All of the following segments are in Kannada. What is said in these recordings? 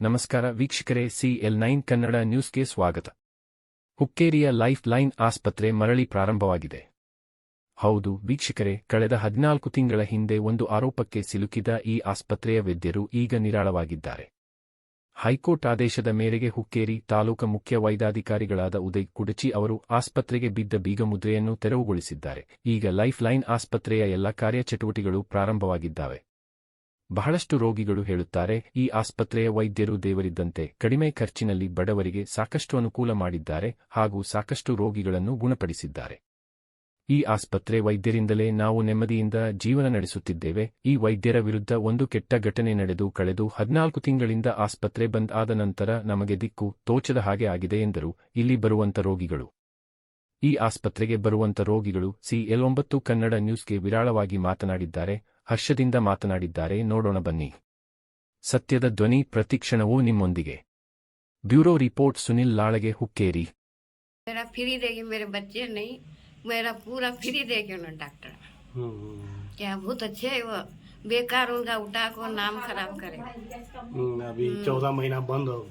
ನಮಸ್ಕಾರ ವೀಕ್ಷಕರೇ ಸಿಎಲ್ ನೈನ್ ಕನ್ನಡ ನ್ಯೂಸ್ಗೆ ಸ್ವಾಗತ. ಹುಕ್ಕೇರಿಯ ಲೈಫ್ ಲೈನ್ ಆಸ್ಪತ್ರೆ ಮರಳಿ ಪ್ರಾರಂಭವಾಗಿದೆ. ಹೌದು ವೀಕ್ಷಕರೇ, ಕಳೆದ ಹದಿನಾಲ್ಕು ತಿಂಗಳ ಹಿಂದೆ ಒಂದು ಆರೋಪಕ್ಕೆ ಸಿಲುಕಿದ ಈ ಆಸ್ಪತ್ರೆಯ ವೈದ್ಯರು ಈಗ ನಿರಾಳವಾಗಿದ್ದಾರೆ. ಹೈಕೋರ್ಟ್ ಆದೇಶದ ಮೇರೆಗೆ ಹುಕ್ಕೇರಿ ತಾಲೂಕು ಮುಖ್ಯ ವೈದ್ಯಾಧಿಕಾರಿಗಳಾದ ಉದಯ್ ಕುಡಚಿ ಅವರು ಆಸ್ಪತ್ರೆಗೆ ಬಿದ್ದ ಬೀಗಮುದ್ರೆಯನ್ನು ತೆರವುಗೊಳಿಸಿದ್ದಾರೆ. ಈಗ ಲೈಫ್ ಲೈನ್ ಆಸ್ಪತ್ರೆಯ ಎಲ್ಲ ಕಾರ್ಯಚಟುವಟಿಕೆಗಳು ಪ್ರಾರಂಭವಾಗಿದ್ದಾವೆ. ಬಹಳಷ್ಟು ರೋಗಿಗಳು ಹೇಳುತ್ತಾರೆ, ಈ ಆಸ್ಪತ್ರೆಯ ವೈದ್ಯರು ದೇವರಿದ್ದಂತೆ ಕಡಿಮೆ ಖರ್ಚಿನಲ್ಲಿ ಬಡವರಿಗೆ ಸಾಕಷ್ಟು ಅನುಕೂಲ ಮಾಡಿದ್ದಾರೆ ಹಾಗೂ ಸಾಕಷ್ಟು ರೋಗಿಗಳನ್ನು ಗುಣಪಡಿಸಿದ್ದಾರೆ. ಈ ಆಸ್ಪತ್ರೆ ವೈದ್ಯರಿಂದಲೇ ನಾವು ನೆಮ್ಮದಿಯಿಂದ ಜೀವನ ನಡೆಸುತ್ತಿದ್ದೇವೆ ಈ ವೈದ್ಯರ ವಿರುದ್ಧ ಒಂದು ಕೆಟ್ಟ ಘಟನೆ ನಡೆದು ಕಳೆದು ಹದಿನಾಲ್ಕು ತಿಂಗಳಿಂದ ಆಸ್ಪತ್ರೆ ಬಂದ್ ಆದ ನಂತರ ನಮಗೆ ದಿಕ್ಕು ತೋಚದ ಹಾಗೆ ಆಗಿದೆ ಎಂದರು ಇಲ್ಲಿ ಬರುವಂತ ರೋಗಿಗಳು ಈ ಆಸ್ಪತ್ರೆಗೆ ಬರುವಂತ ರೋಗಿಗಳು ಸಿಎಲ್ ಒಂಬತ್ತು ಕನ್ನಡ ನ್ಯೂಸ್ಗೆ ವಿರಾಳವಾಗಿ ಮಾತನಾಡಿದ್ದಾರೆ ಹರ್ಷದಿಂದ ಮಾತನಾಡಿದ್ದಾರೆ ನೋಡೋಣ ಬನ್ನಿ ಸತ್ಯದ ಧ್ವನಿ ಪ್ರತಿಕ್ಷಣವೂ ನಿಮ್ಮೊಂದಿಗೆ ಬ್ಯೂರೋ ರಿಪೋರ್ಟ್ ಸುನಿಲ್ ಲಾಳಗೆ ಹುಕ್ಕೇರಿ मेरा फ्री देगी मेरे बच्चे नहीं मेरा पूरा फ्री देगी उन्होंने डॉक्टर। हम्म, क्या बहुत अच्छे है वो। बेकार उनका उठा को नाम खराब करे। हम्म, अभी चौदह महीना बंद हो।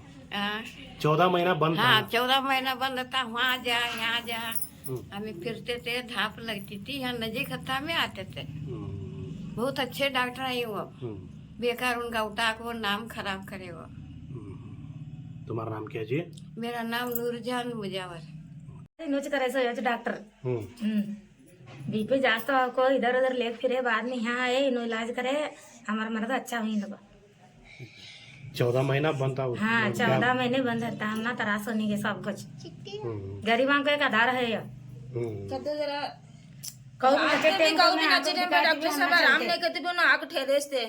चौदह महीना बंद हाँ चौदह महीना बंद था। वहाँ जा यहाँ जा। हम्म, हमें फिरते थे धाप लगती थी। यहाँ नजीक हत्था में आते थे। हम्म, बहुत अच्छे डॉक्टर है वो। हम्म, बेकार उनका उठा को नाम खराब करे वो। हम्म। तुम्हारा नाम क्या जी? मेरा नाम नूरजहान मुजावर। न्यूज़ करायचं याचं डॉक्टर। हम्म, बीपी जास्त को इधर उधर ले फिरे बाद में यहाँ आए इन्हों इलाज करे हमारा मर्द अच्छा हुई लोग चौदह महीना बंद था हाँ चौदह महीने बंद रहता हम ना तरास होने के सब कुछ। हम्म, गरीबों का एक आधार है ये। हम्म, कौन बच्चे कभी टेंशन कभी में ना आँखों चिरे दिखाई डॉक्टर साहेब ना आराम। नाही करते पण आग ठेरेसते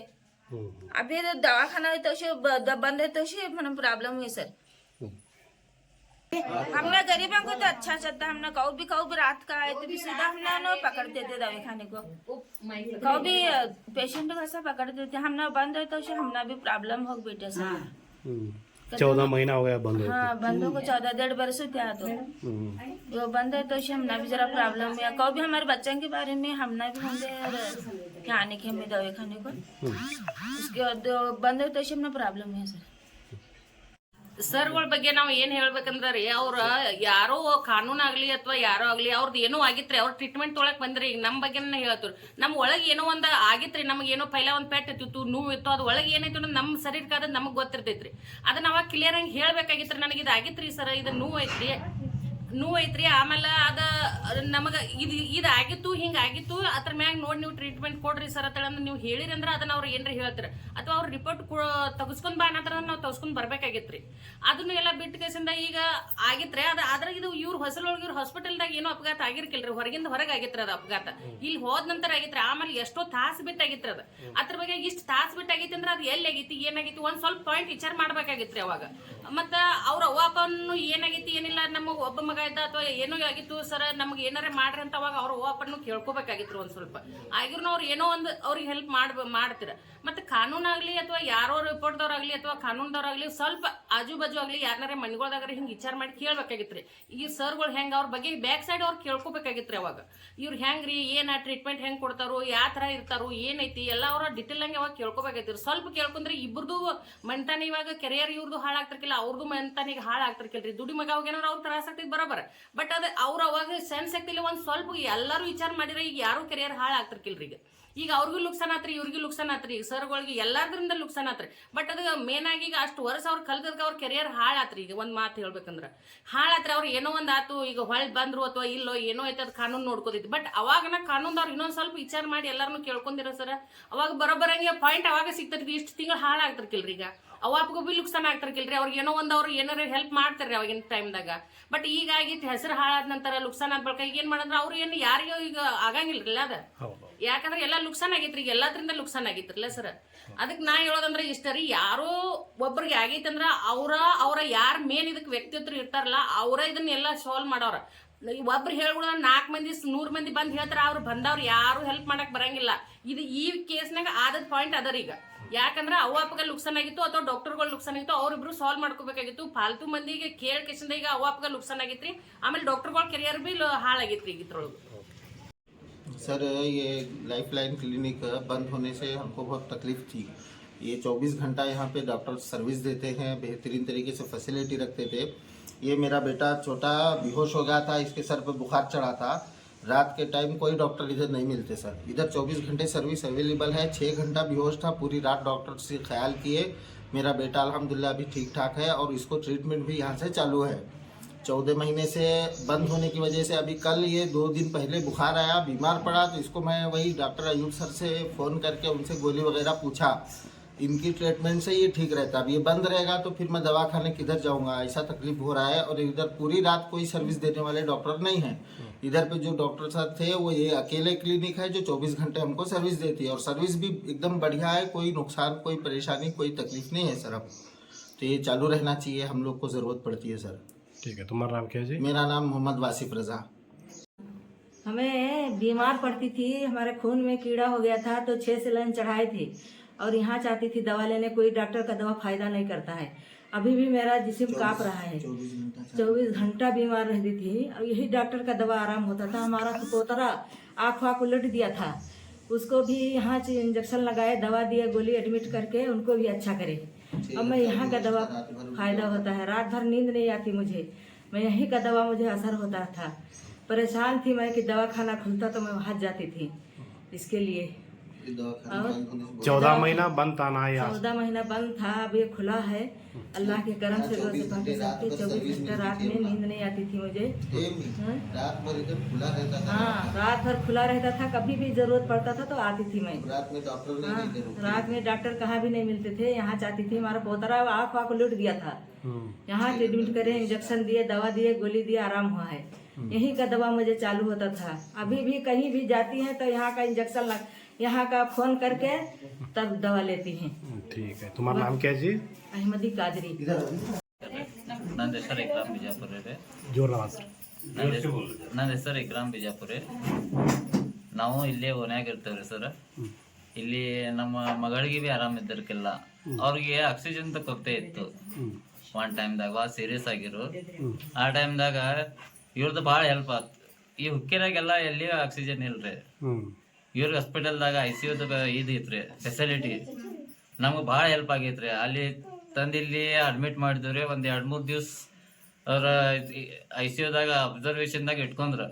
हम्म, अभी तो दवाखाना तसे बंद है तसे म्हणून प्रॉब्लम हुई सर। हमने गरीबों को तो अच्छा चलता हमने कहो भी कहो भी रात का आए तो भी सीधा हमने न पकड़ते थे दवाई खाने को। कहो भी पेशेंट को ऐसा पकड़ते थे हमने बंद है तो हमने भी प्रॉब्लम हो बेटे सर हम्म। चौदह महीना हो गया बंद हाँ बंदों को चौदह डेढ़ बरस हैं तो। हम्म, वो बंद है तो हमने भी जरा प्रॉब्लम है कहो भी हमारे बच्चों के बारे में हमने भी होंगे आने के हमें दवाई खाने को। उसके बाद बंद है तो हमने प्रॉब्लम है सर। ಸರ್ಗಳ ಬಗ್ಗೆ ನಾವು ಏನ್ ಹೇಳ್ಬೇಕಂದ್ರ ಅವ್ರ ಯಾರೋ ಕಾನೂನ್ ಆಗ್ಲಿ ಅಥವಾ ಯಾರೋ ಆಗ್ಲಿ ಅವ್ರದ್ದು ಏನೋ ಆಗಿತ್ರಿ, ಅವ್ರ ಟ್ರೀಟ್ಮೆಂಟ್ ತೊಳಕ್ ಬಂದ್ರಿ, ಈಗ ನಮ್ಮ ಬಗ್ಗೆ ಹೇಳ್ತೀವಿ ನಮ್ ಒಳಗೆ ಏನೋ ಒಂದ್ ಆಗಿತ್ರಿ, ನಮ್ಗೆ ಏನೋ ಪೈಲ ಒಂದ್ ಪೆಟ್ ಇತ್ತು ನೋವು ಇತ್ತು, ಅದು ಒಳಗೆ ಏನಾಯ್ತು ಅನ್ನೋದು ನಮ್ ಶರೀರಕ್ಕೆ ಅದ ನಮಗ್ ಗೊತ್ತಿರ್ತೈತ್ರಿ. ಅದನ್ನ ಅವಾಗ ಕ್ಲಿಯರ್ ಆಗಿ ಹೇಳ್ಬೇಕಾಗಿತ್ರಿ, ನನಗೆ ಇದು ಆಗಿತ್ರಿ ಸರ್, ಇದು ನೋವು ಐತ್ರಿ. ನೋವು ಐತ್ರಿ ಆಮೇಲೆ ಅದ ನಮಗ ಇದು ಇದು ಆಗಿತ್ತು ಹಿಂಗ ಆಗಿತ್ತು ಅದ್ರ ಮ್ಯಾಗ ನೋಡಿ ನೀವು ಟ್ರೀಟ್ಮೆಂಟ್ ಕೊಡ್ರಿ ಸರ್ ಅಂತೇಳಿ ನೀವು ಹೇಳಿರಿ ಅಂದ್ರೆ ಅದನ್ನ ಅವ್ರು ಏನ್ರಿ ಹೇಳ್ತಾರೆ. ಅಥವಾ ಅವ್ರ ರಿಪೋರ್ಟ್ ತಗಸ್ಕೊಂಡ್ ಬಾ ಅನ್ನತ್ರ ನಾವು ತಗಸ್ಕೊಂಡ್ ಬರ್ಬೇಕಾಗಿತ್ರಿ. ಅದನ್ನು ಎಲ್ಲ ಬಿಟ್ಟು ಕೇಸಿಂದ ಈಗ ಆಗಿತ್ರಿ ಅದ ಆದ್ರೆ ಇದು ಇವ್ರ ಹೊಸಲೊಳಗೆ ಇವ್ರ ಹಾಸ್ಪಿಟಲ್ದಾಗ ಏನೋ ಅಪಘಾತ ಆಗಿರ್ಕಿಲ್ರಿ ಹೊರಗಿಂದ ಹೊರಗೆ ಆಗಿತ್ರಿ ಅದು ಅಪಘಾತ. ಇಲ್ಲಿ ಹೋದ ನಂತರ ಆಗಿತ್ರಿ ಆಮೇಲೆ ಎಷ್ಟೋ ತಾಸು ಬಿಟ್ಟಾಗಿತ್ರಿ ಅದ. ಅದು ಅದ್ರ ಬಗ್ಗೆ ಇಷ್ಟು ತಾಸು ಬಿಟ್ಟಾಗಿತ್ತು ಅಂದ್ರೆ ಅದು ಎಲ್ಲಿ ಆಗೈತಿ ಏನಾಗಿತ್ತು ಒಂದು ಸ್ವಲ್ಪ ಪಾಯಿಂಟ್ ವಿಚಾರ ಮಾಡ್ಬೇಕಾಗಿತ್ರಿ ಅವಾಗ. ಮತ್ತ ಅವ್ರ ಅವ್ವ ಅಪ್ಪನ್ನು ಏನಾಗೈತಿ, ಏನಿಲ್ಲ, ನಮ್ಮ ಒಬ್ಬ ಮಗ ಇದ್ದ ಅಥವಾ ಏನೋ ಆಗಿತ್ತು, ಸರ್ ನಮ್ಗೆ ಏನಾರೇ ಮಾಡ್ರಿ ಅಂತ ಅವಾಗ ಅವ್ರ ಅವ್ವ ಅಪ್ಪನ್ನು ಕೇಳ್ಕೊಬೇಕಾಗಿತ್ತು ಒಂದ್ ಸ್ವಲ್ಪ. ಆಗಿರ್ನು ಅವ್ರು ಏನೋ ಒಂದು ಅವ್ರಿಗೆ ಹೆಲ್ಪ್ ಮಾಡ್ ಮಾಡ್ತೀರ. ಮತ್ತೆ ಕಾನೂನಾಗ್ಲಿ ಅಥವಾ ಯಾರೋ ರಿಪೋರ್ಟ್ದವ್ರಾಗ್ಲಿ ಅಥವಾ ಕಾನೂನ್ದವ್ರಾಗ್ಲಿ ಸ್ವಲ್ಪ ಆಜು ಬಾಜು ಆಗ್ಲಿ ಯಾರನ್ನಾರ ಮನೆಗಳ್ದಾಗ್ರೆ ಹಿಂಗೆ ವಿಚಾರ ಮಾಡಿ ಕೇಳ್ಬೇಕಾಗಿತ್ರಿ. ಈ ಸರ್ಗಳು ಹೆಂಗೆ ಅವ್ರ ಬಗ್ಗೆ ಬ್ಯಾಕ್ ಸೈಡ್ ಅವ್ರು ಕೇಳ್ಕೊಬೇಕಾಗಿತ್ರಿ ಅವಾಗ. ಇವ್ರು ಹೆಂಗ್ರಿ, ಏನ ಟ್ರೀಟ್ಮೆಂಟ್ ಹೆಂಗ್ ಕೊಡ್ತಾರೋ ಯಾವ ಥರ ಇರ್ತಾರೋ, ಏನೈತಿ, ಎಲ್ಲ ಅವ್ರ ಡಿಟೇಲ್ ಹಂಗೆ ಅವಾಗ ಕೇಳ್ಕೊಬೇಕಾಗಿತ್ತು ಸ್ವಲ್ಪ ಕೇಳ್ಕೊಂಡ್ರೆ ಇಬ್ಬರದು ಮನ್ತಾನ ಇವಾಗ ಕೆರಿಯರ್ ಇವ್ರದ್ದು ಹಾಳಾಗ್ತಿರ್ಕಿಲ್ಲ. ಅವ್ರದ್ದು ಮನ್ತಾನಿಗೆ ಹಾಳಾಗ್ತಿರ್ಕಿಲ್ರಿ ದುಡಿ ಮಗ ಅವಾಗ ಏನಾರ ಅವ್ರ ತ್ರಾಸ ಆಗ್ತಿದ್ ಬರೋಬರ. ಬಟ್ ಅದ ಅವ್ರ ಅವಾಗ ಸೆನ್ಸ್ ಆಗ್ತಿಲ್ಲ ಒಂದ್ ಸ್ವಲ್ಪ ಎಲ್ಲರೂ ವಿಚಾರ ಮಾಡಿದ್ರೆ ಈಗ ಯಾರು ಕೆರಿಯರ್ ಹಾಳಾಗ್ತಿರ್ಕಿಲ್ರಿ ಈಗ. ಈಗ ಅವ್ರಿಗೂ ಲುಕ್ಸಾನ್ ಆತ್ರಿ, ಇವ್ರಿಗೂ ಲುಕ್ಸಾನ್ ಆತ್ರಿ. ಈಗ ಸರ್ಗಳಿಗೆ ಎಲ್ಲಾದ್ರಿಂದ ಲುಕ್ಸಾನ್ ಆತ್ರಿ. ಬಟ್ ಅದು ಮೇನ್ ಆಗಿ ಈಗ ಅಷ್ಟು ವರ್ಷ ಅವ್ರು ಕಲ್ತದ್ಕ ಅವ್ರ ಕೆರಿಯರ್ ಹಾಳಾತ್ರಿ ಈಗ ಒಂದ್ ಮಾತು ಹೇಳ್ಬೇಕಂದ್ರ. ಹಾಳಾತ್ರಿ ಅವ್ರು ಏನೋ ಒಂದ್ ಆತು, ಈಗ ಹೊಳ್ ಬಂದ್ರು ಅಥವಾ ಇಲ್ಲೋ, ಏನೋ ಐತೆ ಅದು ಕಾನೂನು ನೋಡ್ಕೋತೈತಿ. ಬಟ್ ಅವಾಗ ಅವಾಗನ ಕಾನೂನ್ದವ್ರು ಇನ್ನೊಂದ್ ಸ್ವಲ್ಪ ವಿಚಾರ ಮಾಡಿ ಎಲ್ಲಾರನು ಕೇಳ್ಕೊಂಡಿರೋ ಸರ್. ಅವಾಗ ಬರೋಬ್ಬರಂಗೆ ಪಾಯಿಂಟ್ ಅವಾಗ ಸಿಗ್ತೈತಿ ಇಷ್ಟು ತಿಂಗಳು ಹಾಳಾಗ್ತಿರ್ಕಿಲ್ರಿ ಈಗ. ಅವಾಪ್ಗೂ ಬಿ ಆಗ್ತಾರ ಆಗ್ತಿರ್ಕಿಲ್ರಿ ಅವ್ರಿಗೆ ಏನೋ ಒಂದು ಅವ್ರು ಏನಾರ ಹೆಲ್ಪ್ ಮಾಡ್ತಾರ್ರಿ ಅವಾಗಿನ ಟೈಮ್ದಾಗ ಬಟ್ ಈಗ ಆಗಿತ್ತು ಹೆಸರು ಹಾಳಾದ ನಂತರ ಲುಕ್ಸಾನ್ ಆದ ಬಳಿಕ ಈಗ ಏನು ಮಾಡಿದ್ರೆ ಅವ್ರು ಏನು ಯಾರಿಗೂ ಈಗ ಆಗಂಗಿಲ್ರಲ್ಲ ಅದ? ಯಾಕಂದ್ರೆ ಎಲ್ಲ ಲುಕ್ಸಾನ್ ಆಗೈತ್ರಿ ಈಗ ಎಲ್ಲಾದ್ರಿಂದ ಲುಕ್ಸಾನ್ ಆಗೈತ್ರಲ್ಲ ಸರ್. ಅದಕ್ಕೆ ನಾ ಹೇಳೋದಂದ್ರೆ ಇಷ್ಟ ರೀ ಯಾರೋ ಒಬ್ರಿಗೆ ಆಗೈತಂದ್ರ ಅವರ ಅವರ ಯಾರ ಮೇನ್ ಇದಕ್ಕೆ ವ್ಯಕ್ತಿತ್ವ ಇರ್ತಾರಲ್ಲ ಅವರ ಇದನ್ನೆಲ್ಲ ಸಾಲ್ವ್ ಮಾಡೋರ. ಒಬ್ರು ಹೇಳ್ಬಿಡ ನಾಲ್ಕು ಮಂದಿ ನೂರು ಮಂದಿ ಬಂದು ಹೇಳ್ತಾರೆ ಅವ್ರು ಬಂದವ್ರು ಯಾರು ಹೆಲ್ಪ್ ಮಾಡಕ್ ಬರಂಗಿಲ್ಲ. ಇದು ಈ ಕೇಸ್ನಾಗ ಆದದ ಪಾಯಿಂಟ್ ಅದರ ಈಗ ಯಾಕಂದ್ರೆ ಅವ ಅಪ್ಪಗ ಲುಕ್ಸಾನ್ ಆಗಿತ್ತು ಅಥವಾ ಡಾಕ್ಟರ್ಗಳು ಲುಕ್ಸಾನ್ ಆಗಿತ್ತು ಅವ್ರಿಬ್ರು ಸಾಲ್ವ್ ಮಾಡ್ಕೋಬೇಕಾಗಿತ್ತು ಫಾಲ್ತು ಮಂದಿಗೆ ಕೇಳ್ ಕಿಶನ್ದ ಈಗ ಅವ ಅಪ್ಪಗ ಲುಕ್ಸಾನ್ ಆಗಿತ್ರಿ ಆಮೇಲೆ ಡಾಕ್ಟರ್ಗಳ ಕೆರಿಯರ್ ಬಿ ಹಾಳಾಗಿತ್ರಿ ಈಗ ಇದ್ರೊಳಗೆ सर ये लाइफ लाइन क्लिनिक बंद होने से हमको बहुत तकलीफ थी ये 24 घंटा यहाँ पे डॉक्टर सर्विस देते हैं बेहतरीन तरीके से फैसिलिटी रखते थे ये मेरा बेटा छोटा बेहोश हो गया था इसके सर पे बुखार चढ़ा था रात के टाइम कोई डॉक्टर इधर नहीं मिलते, सर। इधर 24 घंटे सर्विस अवेलेबल है छः घंटा बेहोश था, पूरी रात डॉक्टर से ख्याल किए, मेरा बेटा अलहमदिल्ला अभी ठीक ठाक है और इसको ट्रीटमेंट भी यहाँ से चालू है। चौदह महीने से बंद होने की वजह से अभी कल ये दो दिन पहले बुखार आया, बीमार पड़ा तो इसको मैं वही डॉक्टर अयूब सर से फ़ोन करके उनसे गोली वगैरह पूछा। इनकी ट्रीटमेंट से ये ठीक रहता। अब ये बंद रहेगा तो फिर मैं दवा खाने किधर जाऊँगा? ऐसा तकलीफ़ हो रहा है और इधर पूरी रात कोई सर्विस देने वाले डॉक्टर नहीं है। इधर पे जो डॉक्टर साहब थे वो ये अकेले क्लिनिक है जो 24 घंटे हमको सर्विस देती है। और सर्विस भी एकदम बढ़िया है कोई नुकसान कोई परेशानी कोई तकलीफ़ नहीं है सर अब। तो ये चालू रहना चाहिए हम लोग को ज़रूरत पड़ती है सर। ठीक है तुम्हारा नाम क्या है जी? मेरा नाम मोहम्मद वासिफ रजा। हमें बीमार पड़ती थी हमारे खून में कीड़ा हो गया था तो छः सिलेंडर चढ़ाए थे। और यहाँ चाहती थी दवा लेने कोई डॉक्टर का दवा फ़ायदा नहीं करता है। अभी भी मेरा जिसम काँप रहा है। चौबीस घंटा बीमार रहती थी। और यही डॉक्टर का दवा आराम होता था। हमारा तो पोतरा आँख वाँख उलट दिया था। उसको भी यहाँ इंजेक्शन लगाए दवा दिए गोली एडमिट करके उनको भी अच्छा करे। अब मैं यहाँ का दवा फ़ायदा होता है। रात भर नींद नहीं आती मुझे। मैं यहीं का दवा मुझे असर होता था। परेशान थी मैं कि दवा खाना खुलता तो मैं वहाँ जाती थी। इसके लिए चौदह महीना बंद था ना यहाँ चौदह महीना बंद था अब ये खुला है। अल्लाह के करम से चौबीस घंटे रात में नींद नहीं आती थी मुझे। हाँ? रात भर एकदम खुला रहता था हाँ रात भर खुला रहता था कभी भी ज़रूरत पड़ता था तो आती थी मैं। रात में डॉक्टर नहीं हाँ। रात में डॉक्टर कहाँ भी नहीं मिलते थे यहाँ चाहती थी। हमारा पोतरा आँख वाँख लुट गया था। हम्म, यहाँ ट्रीटमेंट करे इंजेक्शन दिए दवा दिए गोली दिए आराम हुआ है। यही का दवा मुझे चालू होता था। अभी भी कहीं भी जाती है तो यहाँ का इंजेक्शन लग यहाँ का फोन करके तब दवा लेती हैं ठीक है तुम्हारा नाम क्या है जी अहमदी काजरी ನನ್ನ ಹೆಸರು ಇಕ್ರಾಮ್ ಬಿಜಾಪುರ ರೀ जोर आवाज ನನ್ನ ಹೆಸರು ನನ್ನ ಹೆಸರು ಇಕ್ರಾಮ್ ಬಿಜಾಪುರ ನಾವು ಇಲ್ಲೇ ಓನ್ಯಾಗ ಇರ್ತೇವ್ರಿ ಸರ್ ಇಲ್ಲಿ ನಮ್ಮ ಮಗಳಿಗೆ ಬಿ ಆರಾಮ ಇದ್ದಿರ್ಕಿಲ್ಲ ಅವ್ರಿಗೆ ಆಕ್ಸಿಜನ್ ಕೊರತೆ ಇತ್ತು ಒನ್ ಟೈಮ್ದಾಗ ಭಾಳ ಸೀರಿಯಸ್ ಆಗಿರು ಆ ಟೈಮ್ದಾಗ ಇವ್ರದ್ದು ಭಾಳ ಹೆಲ್ಪ್ ಆತು ಈ ಹುಕ್ಕಿರಾಗೆಲ್ಲ ಎಲ್ಲಿ ಆಕ್ಸಿಜನ್ ಇಲ್ರಿ ಹ್ಮ್ ಇವ್ರಿಗೆ ಹಾಸ್ಪಿಟಲ್ದಾಗ ಐ ಸಿ ಯುದ ಇದು ಫೆಸಿಲಿಟಿ ನಮ್ಗೆ ಭಾಳ ಹೆಲ್ಪ್ ಆಗೈತ್ರಿ. ಅಲ್ಲಿ ತಂದಿಲ್ಲಿ ಅಡ್ಮಿಟ್ ಮಾಡಿದ್ರಿ ಒಂದು ಎರಡು ಮೂರು ದಿವ್ಸ ಅವ್ರ ಐ ಸಿ ಯುದಾಗ ಅಬ್ಸರ್ವೇಷನ್ದಾಗ ಇಟ್ಕೊಂಡ್ರ.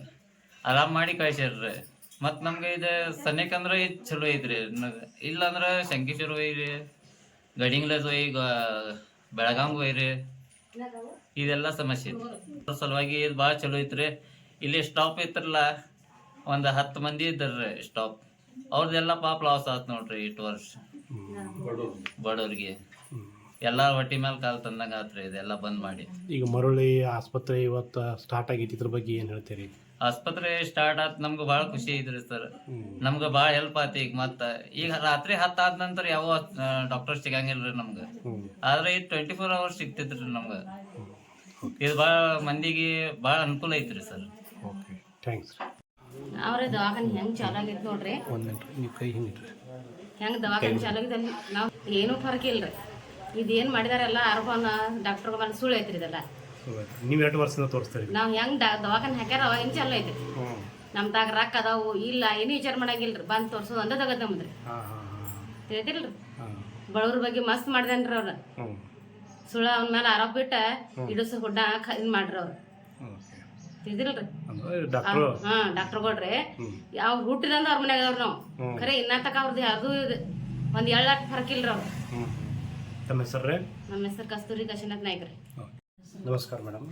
ಆರಾಮ್ ಮಾಡಿ ಕಳ್ಸ್ಯಾರ್ರಿ. ಮತ್ತು ನಮ್ಗೆ ಇದು ಸನ್ನಿಕಂದ್ರೆ ಇದು ಚಲೋ ಐತ್ರಿ. ಇಲ್ಲಾಂದ್ರೆ ಶಂಕೇಶ್ವರ ಒಯ್ರಿ ಗಡಿಂಗ್ಲಸ್ ಒಯ್ ಬೆಳಗಾಂ ಒಯ್ರಿ ಇದೆಲ್ಲ ಸಮಸ್ಯೆ ಐತಿ ಸಲುವಾಗಿ ಇದು ಭಾಳ ಚಲೋ ಐತ್ರಿ. ಇಲ್ಲಿ ಸ್ಟಾಪ್ ಐತ್ರಲ್ಲ ಒಂದು ಹತ್ತು ಮಂದಿ ಇದ್ರಿ ಸ್ಟಾಪ್ ಅವ್ರದ್ದೆಲ್ಲ ಪಾಪ ಲಾಸ್ ಆತ್ ನೋಡ್ರಿ ಇಟ್ಟು ವರ್ಷ. ಬಡವ್ರಿಗೆ. ಎಲ್ಲ ಹೊಟ್ಟಿ ಮೇಲೆ ಕಾಲ್ ತಂದಂಗೆ ಆತ್ರಿ ಇದೆಲ್ಲ ಬಂದ್ ಮಾಡಿ. ಈಗ ಮರಳಿ ಆಸ್ಪತ್ರೆ ಇವತ್ತು ಸ್ಟಾರ್ಟ್ ಆಗೈತಿ ಇದ್ರ ಬಗ್ಗೆ ಏನು ಹೇಳ್ತೀರಿ? ಆಸ್ಪತ್ರೆ ಸ್ಟಾರ್ಟ್ ಆತ್ ನಮ್ಗೆ ಭಾಳ ಖುಷಿ ಐತ್ರಿ ಸರ್ ನಮ್ಗೆ ಭಾಳ ಹೆಲ್ಪ್ ಆಯ್ತು ಈಗ ಮತ್ತ. ಈಗ ರಾತ್ರಿ ಹತ್ತು ಆದ ನಂತರ ಯಾವ ಡಾಕ್ಟರ್ ಸಿಗಂಗಿಲ್ರಿ ನಮ್ಗೆ. ಆದ್ರೆ ಇದು ಟ್ವೆಂಟಿ ಫೋರ್ ಅವರ್ಸ್ ಸಿಗ್ತೈತ್ರಿ ನಮ್ಗೆ. ಇದು ಭಾಳ ಮಂದಿಗೆ ಭಾಳ ಅನುಕೂಲ ಐತ್ರಿ ಸರ್ ಓಕೆ ಥ್ಯಾಂಕ್ಸ್ ಅವ್ರ ದವಾಖಾನೆ ಹೆಂಗ್ ಚಾಲು ಆಗೈತೆ ನೋಡ್ರಿ. ಒಂದು ನೀವು ಕೈ ಹಿಂಗಿಟ್ರಿ ಹೆಂಗ್ ದವಾಖಾನೆ ಚಾಲು ಅಲ್ಲಿ? ನಾವು ಏನೂ ಫರಕ್ ರೀ ಇದೇನ್ ಮಾಡಿದಾರಲ್ಲ ಅರ್ಬನ್ ಡಾಕ್ಟರ್ ಬಂದು ಸುಳ್ಳು ಐತ್ರಿ ಇದೆಲ್ಲ. ನೀವು ಎರಡು ವರ್ಷದಿಂದ ತೋರಿಸ್ತೀರಿ ನಾವ್ ಹೆಂಗ್ ದವಾಖಾನೆ ಹಾಕ್ಯಾರ ಅವಾಗ ಹೆಂಗೆ ಚಾಲು ಐತ್ರಿ. ನಮ್ದಾಗ ನಮ್ ರೊಕ್ಕ ಅದಾವು ಇಲ್ಲ ಏನು ವಿಚಾರ ಮಾಡಂಗಿಲ್ರಿ. ಬಂದ್ ತೋರ್ಸೋದು ಒಂದೇ ತಗದ್ ನಮ್ದ್ರಿ ಹಾಂ ಹಾಂ ತಿಳಿತಿಲ್ರಿ ಬಡವ್ರ ಬಗ್ಗೆ ಮಸ್ತ್ ಮಾಡ್ದೇನ್ರಿ ಅವ್ರ. ಸುಳ್ಳು ಅವನ ಮೇಲೆ ಆರೋಪ ಬಿಟ್ಟ ಇಡಸ ಹುಡ್ಡ ಇದ್ ಮಾಡ್ರಿ ಅವ್ರು. ಅಂದ್ರೆ ಹಾ ಡಾಕ್ಟರ್ ಕೊಡ್ರಿ ಯಾವ ಹುಟ್ಟಿದಂದ ಅವ್ರ ಮನ್ಯಾಗ ಅವ್ರ ನಾವು. ಖರೆ ಇನ್ನ ತಕ ಅವ್ರದ್ದು ಯಾರ್ದು ಇದು ಒಂದ್ ಎಳ್ಳಾಟ್ ಫರಕ್ ಇಲ್ರಿ ಅವ್ರು ತಮ್ಮ ಹೆಸರು ನಮ್ಮ ಹೆಸರು ಕಸ್ತೂರಿ ಕಾಶಿನಾಥ್ ನಾಯ್ಕ ರೀ. ನಮಸ್ಕಾರ ಮೇಡಮ್.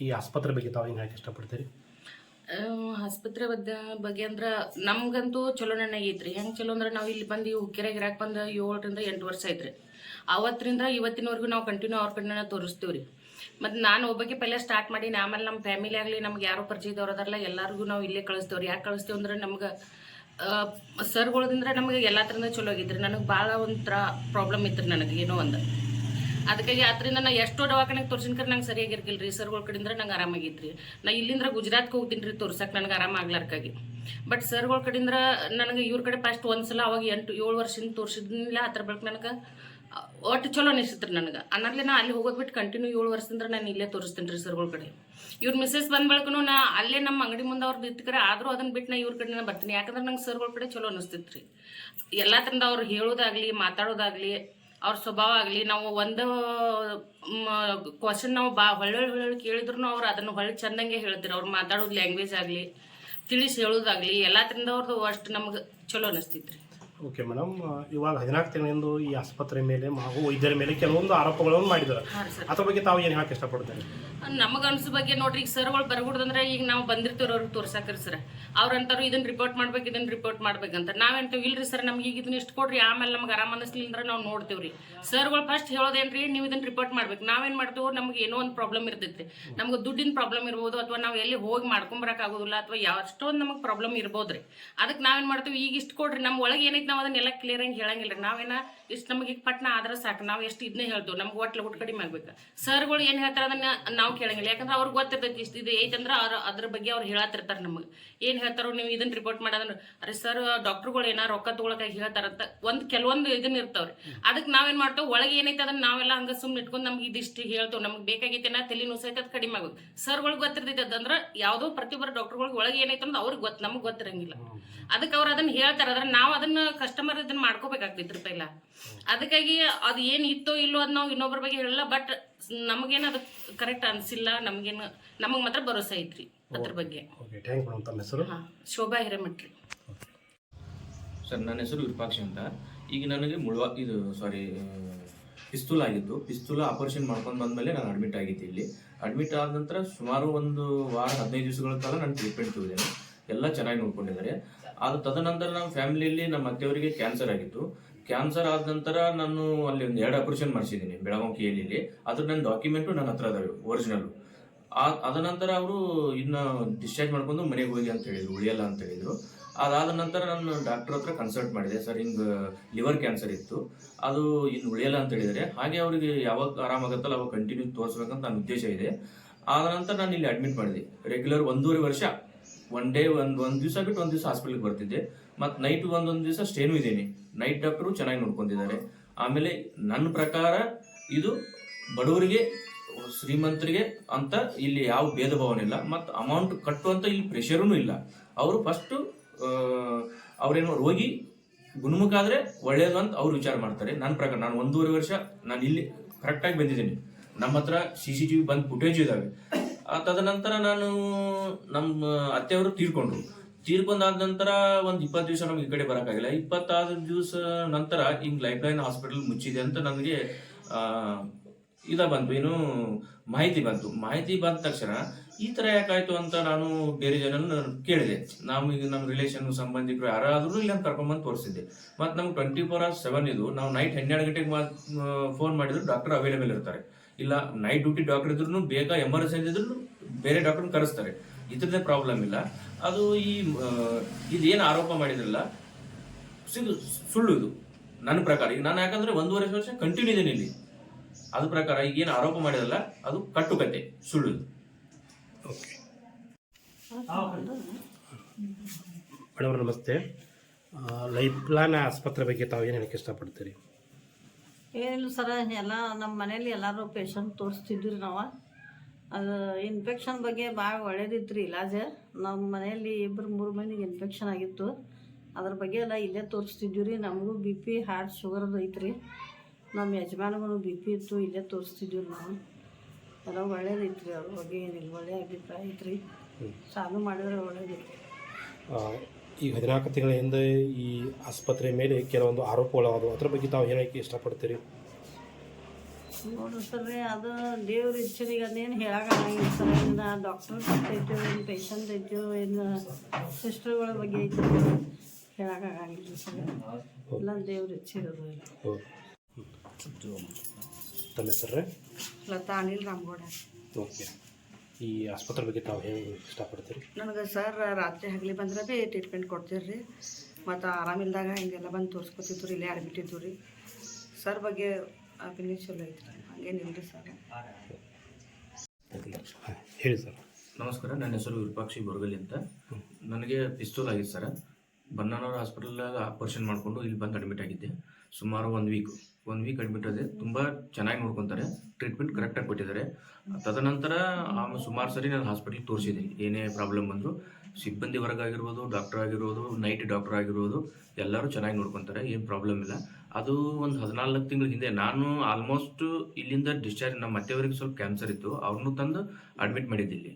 ಈ ಆಸ್ಪತ್ರೆ ಬಗ್ಗೆ ತಾವು ಏನು ಹೇಳಕ್ಕೆ ಇಷ್ಟಪಡ್ತೀರಿ? ಆಸ್ಪತ್ರೆ ಬಗ್ಗೆ ಬಗ್ಗೆ ಅಂದ್ರ ನಮ್ಗಂತೂ ಚಲೋ ಐತ್ರಿ. ಹೆಂಗ್ ಚಲೋ ಅಂದ್ರೆ ನಾವು ಇಲ್ಲಿ ಬಂದು ಹುಕ್ಕೆರೆಗೆ ಇರಾಕ್ ಬಂದ ಏಳರಿಂದ ಎಂಟು ವರ್ಷ ಐತ್ರಿ. ಅವತ್ತರಿಂದ ಇವತ್ತಿನವರೆಗೂ ನಾವು ಕಂಟಿನ್ಯೂ ಅವ್ರ ಕಡೆನ ತೋರಿಸ್ತೀವ್ರಿ. ಮತ್ತು ನಾನು ಒಬ್ಬಕ್ಕೆ ಪೆಹ್ಲೆ ಸ್ಟಾರ್ಟ್ ಮಾಡಿ ಆಮೇಲೆ ನಮ್ಮ ಫ್ಯಾಮಿಲಿ ಆಗಲಿ, ನಮ್ಗೆ ಯಾರು ಪರಿಚಯದವ್ರು ಅದಾರಲ್ಲ ಎಲ್ಲರಿಗೂ ನಾವು ಇಲ್ಲೇ ಕಳಿಸ್ತೇವ್ರಿ. ಯಾಕೆ ಕಳಿಸ್ತೇವೆ ಅಂದ್ರೆ ನಮ್ಗೆ ಸರ್ಗಳದಿಂದ ನಮಗೆ ಎಲ್ಲ ಥರದಿಂದ ಚಲೋ ಆಗಿದ್ರಿ. ನನಗೆ ಭಾಳ ಒಂಥರ ಪ್ರಾಬ್ಲಮ್ ಇತ್ತು ನನಗೆ, ಏನೋ ಒಂದು. ಅದಕ್ಕಾಗಿ ಅದರಿಂದ ನಾ ಎಷ್ಟೋ ದವಾಖಾನೆಗೆ ತೋರ್ಸಿನ ಕರೆ ನಂಗೆ ಸರಿಯಾಗಿರ್ಗಿಲ್ಲ ರೀ ಸರ್ಗಳ ಕಡೆಯಿಂದ ನಂಗೆ ಆರಾಮಾಗಿತ್ತು ನಾ ಇಲ್ಲಿಂದ ಗುಜರಾತ್ಗೆ ಹೋಗ್ತೀನಿ ರೀ ತೋರ್ಸಕ್ಕೆ ನನಗೆ ಆರಾಮ ಆಗ್ಲಾರ್ಕಾಗಿ. ಬಟ್ ಸರ್ಗಳ ಕಡೆಯಿಂದ ನನಗೆ ಇವ್ರ ಕಡೆ ಫಸ್ಟ್ ಒಂದ್ಸಲ ಅವಾಗ ಎಂಟು, ಏಳು ವರ್ಷದಿಂದ ತೋರಿಸಿದ್ನಿಲ್ಲ, ಅದ್ರ ಬಳಿಕ ನನಗೆ ಒಟ್ಟು ಚಲೋ ಅನಿಸಿತ್ರಿ ನನಗೆ. ಅನ್ನರ್ಲೆ ನಾ ಅಲ್ಲಿ ಹೋಗೋದು ಬಿಟ್ಟು ಕಂಟಿನ್ಯೂ ಏಳು ಅಂದ್ರೆ ನಾನು ಇಲ್ಲೇ ತೋರಿಸ್ತೀನಿ ರೀ ಸರ್ಗಳ ಕಡೆ. ಇವ್ರ ಮಿಸ್ಸಸ್ ಬಂದ ಬಳಿಕನು ನಾ ಅಲ್ಲೇ ನಮ್ಮ ಅಂಗಡಿ ಮುಂದೆ ಅವ್ರದ್ದು ಇತ್ಕರೆ ಆದರೂ ಅದನ್ನ ಬಿಟ್ಟು ನಾ ಇವ್ರ ಕಡೆ ನಾನು ಬರ್ತೀನಿ. ಯಾಕಂದ್ರೆ ನಂಗೆ ಸರ್ಗಳ ಕಡೆ ಚಲೋ ಅನಿಸ್ತಿತ್ತು ರೀ ಥರದ ಅವ್ರು ಹೇಳೋದಾಗಲಿ, ಮಾತಾಡೋದಾಗಲಿ, ಅವ್ರ ಸ್ವಭಾವ ಆಗಲಿ, ನಾವು ಒಂದು ಕ್ವಶನ್ ನಾವು ಬಾ ಹೊಳ್ಳಿ ಹೊಳ್ಳಿ ಕೇಳಿದ್ರು ಅವ್ರು ಅದನ್ನು ಹೊಳ್ಳಿ ಚಂದಂಗೆ ಹೇಳ್ತೀರಿ. ಅವ್ರು ಮಾತಾಡೋದು ಲ್ಯಾಂಗ್ವೇಜ್ ಆಗಲಿ, ತಿಳಿಸಿ ಹೇಳೋದಾಗಲಿ ಎಲ್ಲ ಅವ್ರದ್ದು ಅಷ್ಟು ನಮ್ಗೆ ಚಲೋ ಅನಿಸ್ತಿತ್ತು ಓಕೆ ಮೇಡಮ್ ಇವಾಗ ಹದಿನಾಲ್ಕು ತಿಂಗಳಿಂದ ಈ ಆಸ್ಪತ್ರೆ ಮೇಲೆ ಹಾಗೂ ವೈದ್ಯರ ಮೇಲೆ ಕೆಲವೊಂದು ಆರೋಪಗಳನ್ನು ಮಾಡಿದ್ದಾರೆ. ಅದ್ರ ಬಗ್ಗೆ ತಾವು ಏನು ಹೇಳಕ್ಕೆ ಇಷ್ಟಪಡ್ತಾರೆ? ನಮಗ ಅನ್ಸೋ ಬಗ್ಗೆ ನೋಡ್ರಿ ಈಗ ಸರ್ಗಳು ಬರ್ಬಿಡ್ದಂದ್ರೆ ಈಗ ನಾವು ಬಂದಿರ್ತೀವಿ ಅವ್ರಿಗೆ ತೋರ್ಸಾಕ್ರಿ ಸರ್ ಅವ್ರಂತಾರು ಇದನ್ನ ರಿಪೋರ್ಟ್ ಮಾಡ್ಬೇಕು ಇದನ್ನ ರಿಪೋರ್ಟ್ ಮಾಡ್ಬೇಕಂತ. ನಾವೇಂತೀವಿ ಇಲ್ರಿ ಸರ್ ನಮ್ಗೆ ಈಗ ಇದನ್ನ ಇಷ್ಟು ಕೊಡ್ರಿ ಆಮೇಲೆ ನಮ್ಗೆ ಆರಾಮ ಅಂದ್ರೆ ನಾವು ನೋಡ್ತೀವ್ರಿ. ಸರ್ಗಳು ಫಸ್ಟ್ ಹೇಳೋದೇನ್ರಿ ನೀವು ಇದನ್ನ ರಿಪೋರ್ಟ್ ಮಾಡ್ಬೇಕು. ನಾವೇನ್ ಮಾಡ್ತೀವಿ ನಮ್ಗೆ ಏನೋ ಒಂದು ಪ್ರಾಬ್ಲಮ್ ಇರ್ತೈತೆ. ನಮ್ಗೆ ದುಡ್ಡಿನ ಪ್ರಾಬ್ಲಮ್ ಇರ್ಬೋದು ಅಥವಾ ನಾವು ಎಲ್ಲಿ ಹೋಗಿ ಮಾಡ್ಕೊಂಬರಕ್ ಆಗೋದಿಲ್ಲ ಅಥವಾ ಯಾವಷ್ಟೊಂದು ನಮಗೆ ಪ್ರಾಬ್ಲಮ್ ಇರ್ಬೋದ್ರಿ. ಅದಕ್ಕೆ ನಾವೇನ್ ಮಾಡ್ತೀವಿ ಈಗ ಇಷ್ಟು ಕೊಡ್ರಿ ನಮ್ಮ ಒಳಗೆ ಏನೈತೆ ನಾವು ಅದನ್ನೆಲ್ಲ ಕ್ಲಿಯರ್ ಆಗಿ ಹೇಳಂಗಿಲ್ಲ ನಾವೇನ ಇಷ್ಟು ನಮಗೆ ಈಗ ಪಟ್ನ ಆದ್ರೆ ಸಾಕು. ನಾವು ಎಷ್ಟು ಇದನ್ನ ಹೇಳ್ತೇವೆ? ನಮ್ಗೆ ಒಟ್ಲ ಊಟ ಕಡಿಮೆ ಆಗ್ಬೇಕು. ಸರ್ಗಳು ಏನು ಹೇಳ್ತಾರೆ ಅದನ್ನ ನಾವು ಕೇಳಂಗಿಲ್ಲ. ಯಾಕಂದ್ರೆ ಅವ್ರಿಗೆ ಗೊತ್ತಿರ್ತೈತಿ ಇಷ್ಟು ಇದು ಐತಂದ್ರೆ ಅವ್ರು ಅದ್ರ ಬಗ್ಗೆ ಅವ್ರು ಹೇಳತ್ತಿರ್ತಾರೆ ನಮಗೆ. ಏನು ಹೇಳ್ತಾರೋ ನೀವು ಇದನ್ನ ರಿಪೋರ್ಟ್ ಮಾಡೋದನ್ನ ಅರೆ ಸರ್ ಡಾಕ್ಟ್ರುಗಳು ಏನಾರ ರೊಕ್ಕ ತೊಗೊಳಕಾಗಿ ಹೇಳ್ತಾರಂತ ಒಂದು ಕೆಲವೊಂದು ಇದನ್ನ ಇರ್ತಾವ್ರಿ. ಅದಕ್ಕೆ ನಾವೇನು ಮಾಡ್ತೇವೆ? ಒಳಗೆ ಏನೈತೆ ಅದನ್ನ ನಾವೆಲ್ಲ ಹಂಗೆ ಸುಮ್ಮನೆ ಇಟ್ಕೊಂಡು ನಮ್ಗೆ ಇದಿಷ್ಟು ಹೇಳ್ತೇವೆ. ನಮ್ಗೆ ಬೇಕಾಗೈತೆ ನಾ ತಲೆ ನುಸೈತೆ ಅದು ಕಡಿಮೆ ಆಗುತ್ತೆ ಸರ್ಗಳಿಗೆ ಗೊತ್ತಿರ್ತೈತೆ ಅದಂದ್ರೆ ಯಾವುದೋ ಪ್ರತಿಯೊಬ್ಬರು ಡಾಕ್ಟ್ರುಗಳಿಗೆ ಒಳಗೆ ಏನೈತೆ ಅಂದ್ರೆ ಅವ್ರಿಗೆ ಗೊತ್ತು ನಮಗೆ ಗೊತ್ತಿರಂಗಿಲ್ಲ. ಅದಕ್ಕೆ ಅವ್ರು ಅದನ್ನ ಹೇಳ್ತಾರೆ. ಅದ್ರೆ ನಾವು ಅದನ್ನ ಕಸ್ಟಮರ್ ಇದನ್ನ ಮಾಡ್ಕೋಬೇಕಾಗ್ತಿತ್ತು ಪೈಲ. ಅದಕ್ಕಾಗಿ ಅದು ಏನು ಇತ್ತೋ ಇಲ್ಲೋ ಅದು ನಾವು ಇನ್ನೊಬ್ಬರ ಬಗ್ಗೆ ಹೇಳಲ್ಲ ಬಟ್ ನಮಗೇನ ಅದು ಕರೆಕ್ಟ್ ಅನ್ಸಿಲ್ಲ ನಮಗೇನು ನಮಗೆ ಮಾತ್ರ ಭರೋಸೆ ಐತ್ರಿ ಅದ್ರ ಬಗ್ಗೆ. ಓಕೆ ಥ್ಯಾಂಕ್ ಮೇಡಮ್ ತಮ್ಮ ಹೆಸರು? ಹಾ ಶೋಭಾ ಹಿರೇಮಠ್ರಿ. ಸರ್ ನನ್ನ ಹೆಸರು ವಿರೂಪಾಕ್ಷ ಅಂತ. ಈಗ ನನಗೆ ಮುಳುವ ಇದು ಸಾರಿ ಪಿಸ್ತೂಲ್ ಆಗಿತ್ತು ಪಿಸ್ತೂಲ್ ಆಪರೇಷನ್ ಮಾಡ್ಕೊಂಡು ಬಂದಮೇಲೆ ನಾನು ಅಡ್ಮಿಟ್ ಆಗಿದ್ದೆ ಇಲ್ಲಿ. ಅಡ್ಮಿಟ್ ಆದ ನಂತರ ಸುಮಾರು ಒಂದು ವಾರ ಹದಿನೈದು ದಿವಸಗಳ ಕಾಲ ನಾನು ಟ್ರೀಟ್ಮೆಂಟ್ ತಗೊಂಡಿದ್ದೇನೆ. ಎಲ್ಲ ಚೆನ್ನಾಗಿ ನೋಡ್ಕೊಂಡಿದ್ದಾರೆ. ಅದು ತದನಂತರ ನಮ್ಮ ಫ್ಯಾಮಿಲಿಯಲ್ಲಿ ನಮ್ಮ ಅತ್ತೆಯವರಿಗೆ ಕ್ಯಾನ್ಸರ್ ಆಗಿತ್ತು. ಕ್ಯಾನ್ಸರ್ ಆದ ನಂತರ ನಾನು ಅಲ್ಲಿ ಒಂದು ಎರಡು ಆಪರೇಷನ್ ಮಾಡಿಸಿದ್ದೀನಿ ಬೆಳಗಾವಿ ಕೇಳಿಲಿ ಅದ್ರ ನನ್ನ ಡಾಕ್ಯುಮೆಂಟು ನನ್ನ ಹತ್ರ ಅದಾವೆ ಒರಿಜಿನಲ್ ಅದ ನಂತರ ಅವರು ಇನ್ನ ಡಿಸ್ಚಾರ್ಜ್ ಮಾಡ್ಕೊಂಡು ಮನೆಗೆ ಹೋಗಿ ಅಂತ ಹೇಳಿದ್ರು, ಉಳಿಯಲ್ಲ ಅಂತ ಹೇಳಿದ್ರು. ಅದಾದ ನಂತರ ನಾನು ಡಾಕ್ಟರ್ ಹತ್ರ ಕನ್ಸಲ್ಟ್ ಮಾಡಿದೆ, ಸರ್, ಹಿಂಗೆ ಲಿವರ್ ಕ್ಯಾನ್ಸರ್ ಇತ್ತು. ಅದು ಇನ್ನು ಉಳಿಯಲ್ಲ ಅಂತ ಹೇಳಿದರೆ ಹಾಗೆ ಅವರಿಗೆ ಯಾವಾಗ ಆರಾಮಾಗತ್ತಲ್ಲ, ಅವಾಗ ಕಂಟಿನ್ಯೂ ತೋರಿಸ್ಬೇಕಂತ ನನ್ನ ಉದ್ದೇಶ ಇದೆ. ಆದ ನಂತರ ನಾನು ಇಲ್ಲಿ ಅಡ್ಮಿಟ್ ಮಾಡಿದೆ. ರೆಗ್ಯುಲರ್ ಒಂದೂವರೆ ವರ್ಷ ಒನ್ ಡೇ ಒಂದು ಒಂದು ದಿವಸ ಬಿಟ್ಟು ಒಂದು ದಿವಸ ಹಾಸ್ಪಿಟಲ್ಗೆ ಬರ್ತಿದ್ದೆ. ಮತ್ತು ನೈಟ್ ಒಂದೊಂದು ದಿವಸ ಸ್ಟೇನೂ ಇದ್ದೀನಿ. ನೈಟ್ ಡಾಕ್ಟರು ಚೆನ್ನಾಗಿ ನೋಡ್ಕೊಂಡಿದ್ದಾರೆ. ಆಮೇಲೆ ನನ್ನ ಪ್ರಕಾರ ಇದು ಬಡವರಿಗೆ, ಶ್ರೀಮಂತರಿಗೆ ಅಂತ ಇಲ್ಲಿ ಯಾವ ಭೇದ ಭಾವನೆ ಇಲ್ಲ. ಮತ್ತು ಅಮೌಂಟ್ ಕಟ್ಟುವಂಥ ಇಲ್ಲಿ ಪ್ರೆಷರೂ ಇಲ್ಲ. ಅವರು ಫಸ್ಟು ಅವರೇನೋ ರೋಗಿ ಗುಣಮುಖ ಆದ್ರೆ ಒಳ್ಳೇದು ಅಂತ ಅವ್ರು ವಿಚಾರ ಮಾಡ್ತಾರೆ. ನನ್ನ ಪ್ರಕಾರ ನಾನು ಒಂದೂವರೆ ವರ್ಷ ನಾನು ಇಲ್ಲಿ ಕರೆಕ್ಟಾಗಿ ಬಂದಿದ್ದೀನಿ. ನಮ್ಮ ಹತ್ರ ಸಿ ಸಿ ಟಿ ವಿ ಬಂದು ಫುಟೇಜ್ ಇದಾವೆ. ಆ ತದನಂತರ ನಾನು ನಮ್ಮ ಅತ್ತೆಯವರು ತೀರ್ಕೊಂಡ್ರು. ತೀರ್ಕೊಂಡಾದ ನಂತರ ಒಂದು ಇಪ್ಪತ್ತು ದಿವಸ ನಮ್ಗೆ ಈ ಕಡೆ ಬರೋಕ್ಕಾಗಿಲ್ಲ. ಇಪ್ಪತ್ತಾರು ದಿವಸ ನಂತರ ಹಿಂಗೆ ಲೈಫ್ ಲೈನ್ ಹಾಸ್ಪಿಟಲ್ ಮುಚ್ಚಿದೆ ಅಂತ ನನಗೆ ಇದ ಬಂತು. ಏನು ಮಾಹಿತಿ ಬಂತು. ಮಾಹಿತಿ ಬಂದ ತಕ್ಷಣ ಈ ತರ ಯಾಕಾಯ್ತು ಅಂತ ನಾನು ಬೇರೆ ಜನನ ಕೇಳಿದೆ. ನಾವು ಈಗ ನಮ್ಮ ರಿಲೇಷನ್ ಸಂಬಂಧಿಕರು ಯಾರಾದರೂ ಇಲ್ಲಿ ಕರ್ಕೊಂಡ್ಬಂದು ತೋರಿಸಿದ್ದೆ. ಮತ್ತೆ ನಮ್ಗೆ ಟ್ವೆಂಟಿ ಫೋರ್ ಅವರ್ಸ್ ಸೆವೆನ್ ಇದು, ನಾವು ನೈಟ್ ಹನ್ನೆರಡು ಗಂಟೆಗೆ ಫೋನ್ ಮಾಡಿದ್ರು ಡಾಕ್ಟರ್ ಅವೈಲೇಬಲ್ ಇರ್ತಾರೆ. ಇಲ್ಲ ನೈಟ್ ಡ್ಯೂಟಿ ಡಾಕ್ಟರ್ ಇದ್ರು ಬೇಗ ಎಮರ್ಜೆನ್ಸಿ ಇದ್ರು ಬೇರೆ ಡಾಕ್ಟರ್ ಕರೆಸ್ತಾರೆ. ಇದ್ರದ್ದೇ ಪ್ರಾಬ್ಲಮ್ ಇಲ್ಲ. ಅದು ಈ ಇದೇನು ಆರೋಪ ಮಾಡಿದ್ರಲ್ಲ, ಸಿಗು, ಸುಳ್ಳು ಇದು. ನನ್ನ ಪ್ರಕಾರ. ಈಗ ನಾನು ಯಾಕಂದ್ರೆ ಒಂದೂವರೆ ವರ್ಷ ಕಂಟಿನ್ಯೂ ಇದ್ದೀನಿ ಇಲ್ಲಿ. ಅದ್ರ ಪ್ರಕಾರ ಈಗ ಏನು ಆರೋಪ ಮಾಡಿದ್ರಲ್ಲ, ಅದು ಕಟ್ಟುಕತೆ, ಸುಳ್ಳು ಮೇಡಮ್, ನಮಸ್ತೆ. ಲೈಫ್ ಪ್ಲಾನ್ ಆಸ್ಪತ್ರೆ ಬಗ್ಗೆ ತಾವು ಏನು ಹೇಳಕ್ಕೆ ಇಷ್ಟಪಡ್ತೀರಿ? ಏನಿಲ್ಲ ಸರ ಎಲ್ಲ ನಮ್ಮ ಮನೇಲಿ ಎಲ್ಲರೂ ಪೇಷಂಟ್ ತೋರಿಸ್ತಿದ್ವಿ ರೀ ನಾವು. ಅದು ಇನ್ಫೆಕ್ಷನ್ ಬಗ್ಗೆ ಭಾಳ ಒಳ್ಳೇದಿತ್ತು ರೀ ಇಲಾಜ. ನಮ್ಮ ಮನೆಯಲ್ಲಿ ಇಬ್ಬರು ಮೂರು ಮಂದಿಗೆ ಇನ್ಫೆಕ್ಷನ್ ಆಗಿತ್ತು. ಅದ್ರ ಬಗ್ಗೆ ಎಲ್ಲ ಇಲ್ಲೇ ತೋರಿಸ್ತಿದ್ವಿ ರೀ ನಮಗೂ ಬಿ ಪಿ ಹಾರ್ಟ್ ಶುಗರ್ದು ಐತ್ರಿ. ನಮ್ಮ ಯಜಮಾನಿಗೂ ಬಿ ಪಿ ಇತ್ತು ಇಲ್ಲೇ ತೋರಿಸ್ತಿದ್ವಿ ರೀ ನಾವು. ಎಲ್ಲ ಒಳ್ಳೇದೈತೆ ರೀ ಅವ್ರ ಬಗ್ಗೆ ಏನಿಲ್ಲ ಒಳ್ಳೆ ಅಭಿಪ್ರಾಯ ಐತ್ರಿ. ಚಾಲು ಮಾಡಿದ್ರೆ ಒಳ್ಳೇದಿತ್ತು ಈಗ ಹದಿನಾಲ್ಕು ತಿಂಗಳ ಹಿಂದೆ ಈ ಆಸ್ಪತ್ರೆ ಮೇಲೆ ಕೆಲವೊಂದು ಆರೋಪಗಳಾದವು. ಅದ್ರ ಬಗ್ಗೆ ತಾವು ಹೇಳಕ್ಕೆ ಇಷ್ಟಪಡ್ತೀರಿ? ನೋಡ್ರಿ ಸರ್ ಅದು ದೇವ್ರ ಇಚ್ಛೆರಿಗೆ ಅದೇನು ಹೇಳೋಕ್ಕಾಗಂಗಿಲ್ಲ ಸರ್ ಇನ್ನು ಡಾಕ್ಟರ್ ಐತೋ ಏನು ಪೇಷಂಟ್ ಐತೋ ಏನು ಸಿಸ್ಟರ್ಗಳ ಬಗ್ಗೆ ಐತೋ ಹೇಳೋಕ್ಕಾಗಂಗಿಲ್ಲ ಸರ್ ಎಲ್ಲ ದೇವ್ರ ಇಚ್ಛೆ ಇರೋದು ಸರ್ ತಮ್ಮ ಹೆಸರು? ಲತಾ ಅನಿಲ್ ರಾಮಗೌಡ. ಓಕೆ. ಈ ಆಸ್ಪತ್ರೆ ಬಗ್ಗೆ ತಾವು ಹೇಳಿ ಇಷ್ಟಪಡ್ತೀರಿ? ನನಗೆ ಸರ್ ರಾತ್ರಿ ಹಗಲಿ ಬಂದ್ರೆ ಭೀ ಟ್ರೀಟ್ಮೆಂಟ್ ಕೊಡ್ತೀರಿ. ರೀ ಮತ್ತು ಆರಾಮಿಲ್ದಾಗ ಹಿಂಗೆಲ್ಲ ಬಂದು ತೋರಿಸ್ಕೊತಿದ್ರು ಇಲ್ಲೇ ಅಡ್ಮಿಟ್ಟಿದ್ದು ರೀ. ಸರ್ ಬಗ್ಗೆ ಅಭಿನಯ ಚಲೋ ಐತ್ರಿ. ರೀ ಸರ್. ಹೇಳಿ ಸರ್. ನಮಸ್ಕಾರ ನನ್ನ ಹೆಸರು ವಿರೂಪಾಕ್ಷಿ ಬೊರಗಲಿ ಅಂತ. ನನಗೆ ಪಿಸ್ತೂಲ್ ಆಗಿದೆ ಸರ್. ಬನ್ನಾನವ್ರ ಹಾಸ್ಪಿಟಲ್ದಾಗ ಆಪರೇಷನ್ ಮಾಡಿಕೊಂಡು ಇಲ್ಲಿ ಬಂದು ಅಡ್ಮಿಟ್ ಆಗಿದ್ದೆ. ಸುಮಾರು ಒಂದು ವೀಕ್ ಒಂದು ವೀಕ್ ಅಡ್ಮಿಟ್ ಆದೆ ತುಂಬ ಚೆನ್ನಾಗಿ ನೋಡ್ಕೊತಾರೆ. ಟ್ರೀಟ್ಮೆಂಟ್ ಕರೆಕ್ಟಾಗಿ ಕೊಟ್ಟಿದ್ದಾರೆ. ತದನಂತರ ಆಮೇಲೆ ಸುಮಾರು ಸರಿ ನಾನು ಹಾಸ್ಪಿಟ್ಲ್ ತೋರಿಸಿದ್ದೀನಿ ಏನೇ ಪ್ರಾಬ್ಲಮ್ ಬಂದರೂ ಸಿಬ್ಬಂದಿ ವರ್ಗ ಆಗಿರ್ಬೋದು ಡಾಕ್ಟರ್ ಆಗಿರ್ಬೋದು ನೈಟ್ ಡಾಕ್ಟರ್ ಆಗಿರ್ಬೋದು, ಎಲ್ಲರೂ ಚೆನ್ನಾಗಿ ನೋಡ್ಕೊತಾರೆ. ಏನು ಪ್ರಾಬ್ಲಮ್ ಇಲ್ಲ. ಅದು ಒಂದು ಹದಿನಾಲ್ಕು ತಿಂಗಳ ಹಿಂದೆ ನಾನು ಆಲ್ಮೋಸ್ಟ್ ಇಲ್ಲಿಂದ ಡಿಸ್ಚಾರ್ಜ್ ನಮ್ಮ ಮತ್ತೆಯವರಿಗೆ ಸ್ವಲ್ಪ ಕ್ಯಾನ್ಸರ್ ಇತ್ತು. ಅವ್ರನ್ನೂ ತಂದು ಅಡ್ಮಿಟ್ ಮಾಡಿದ್ದೆ ಇಲ್ಲಿ.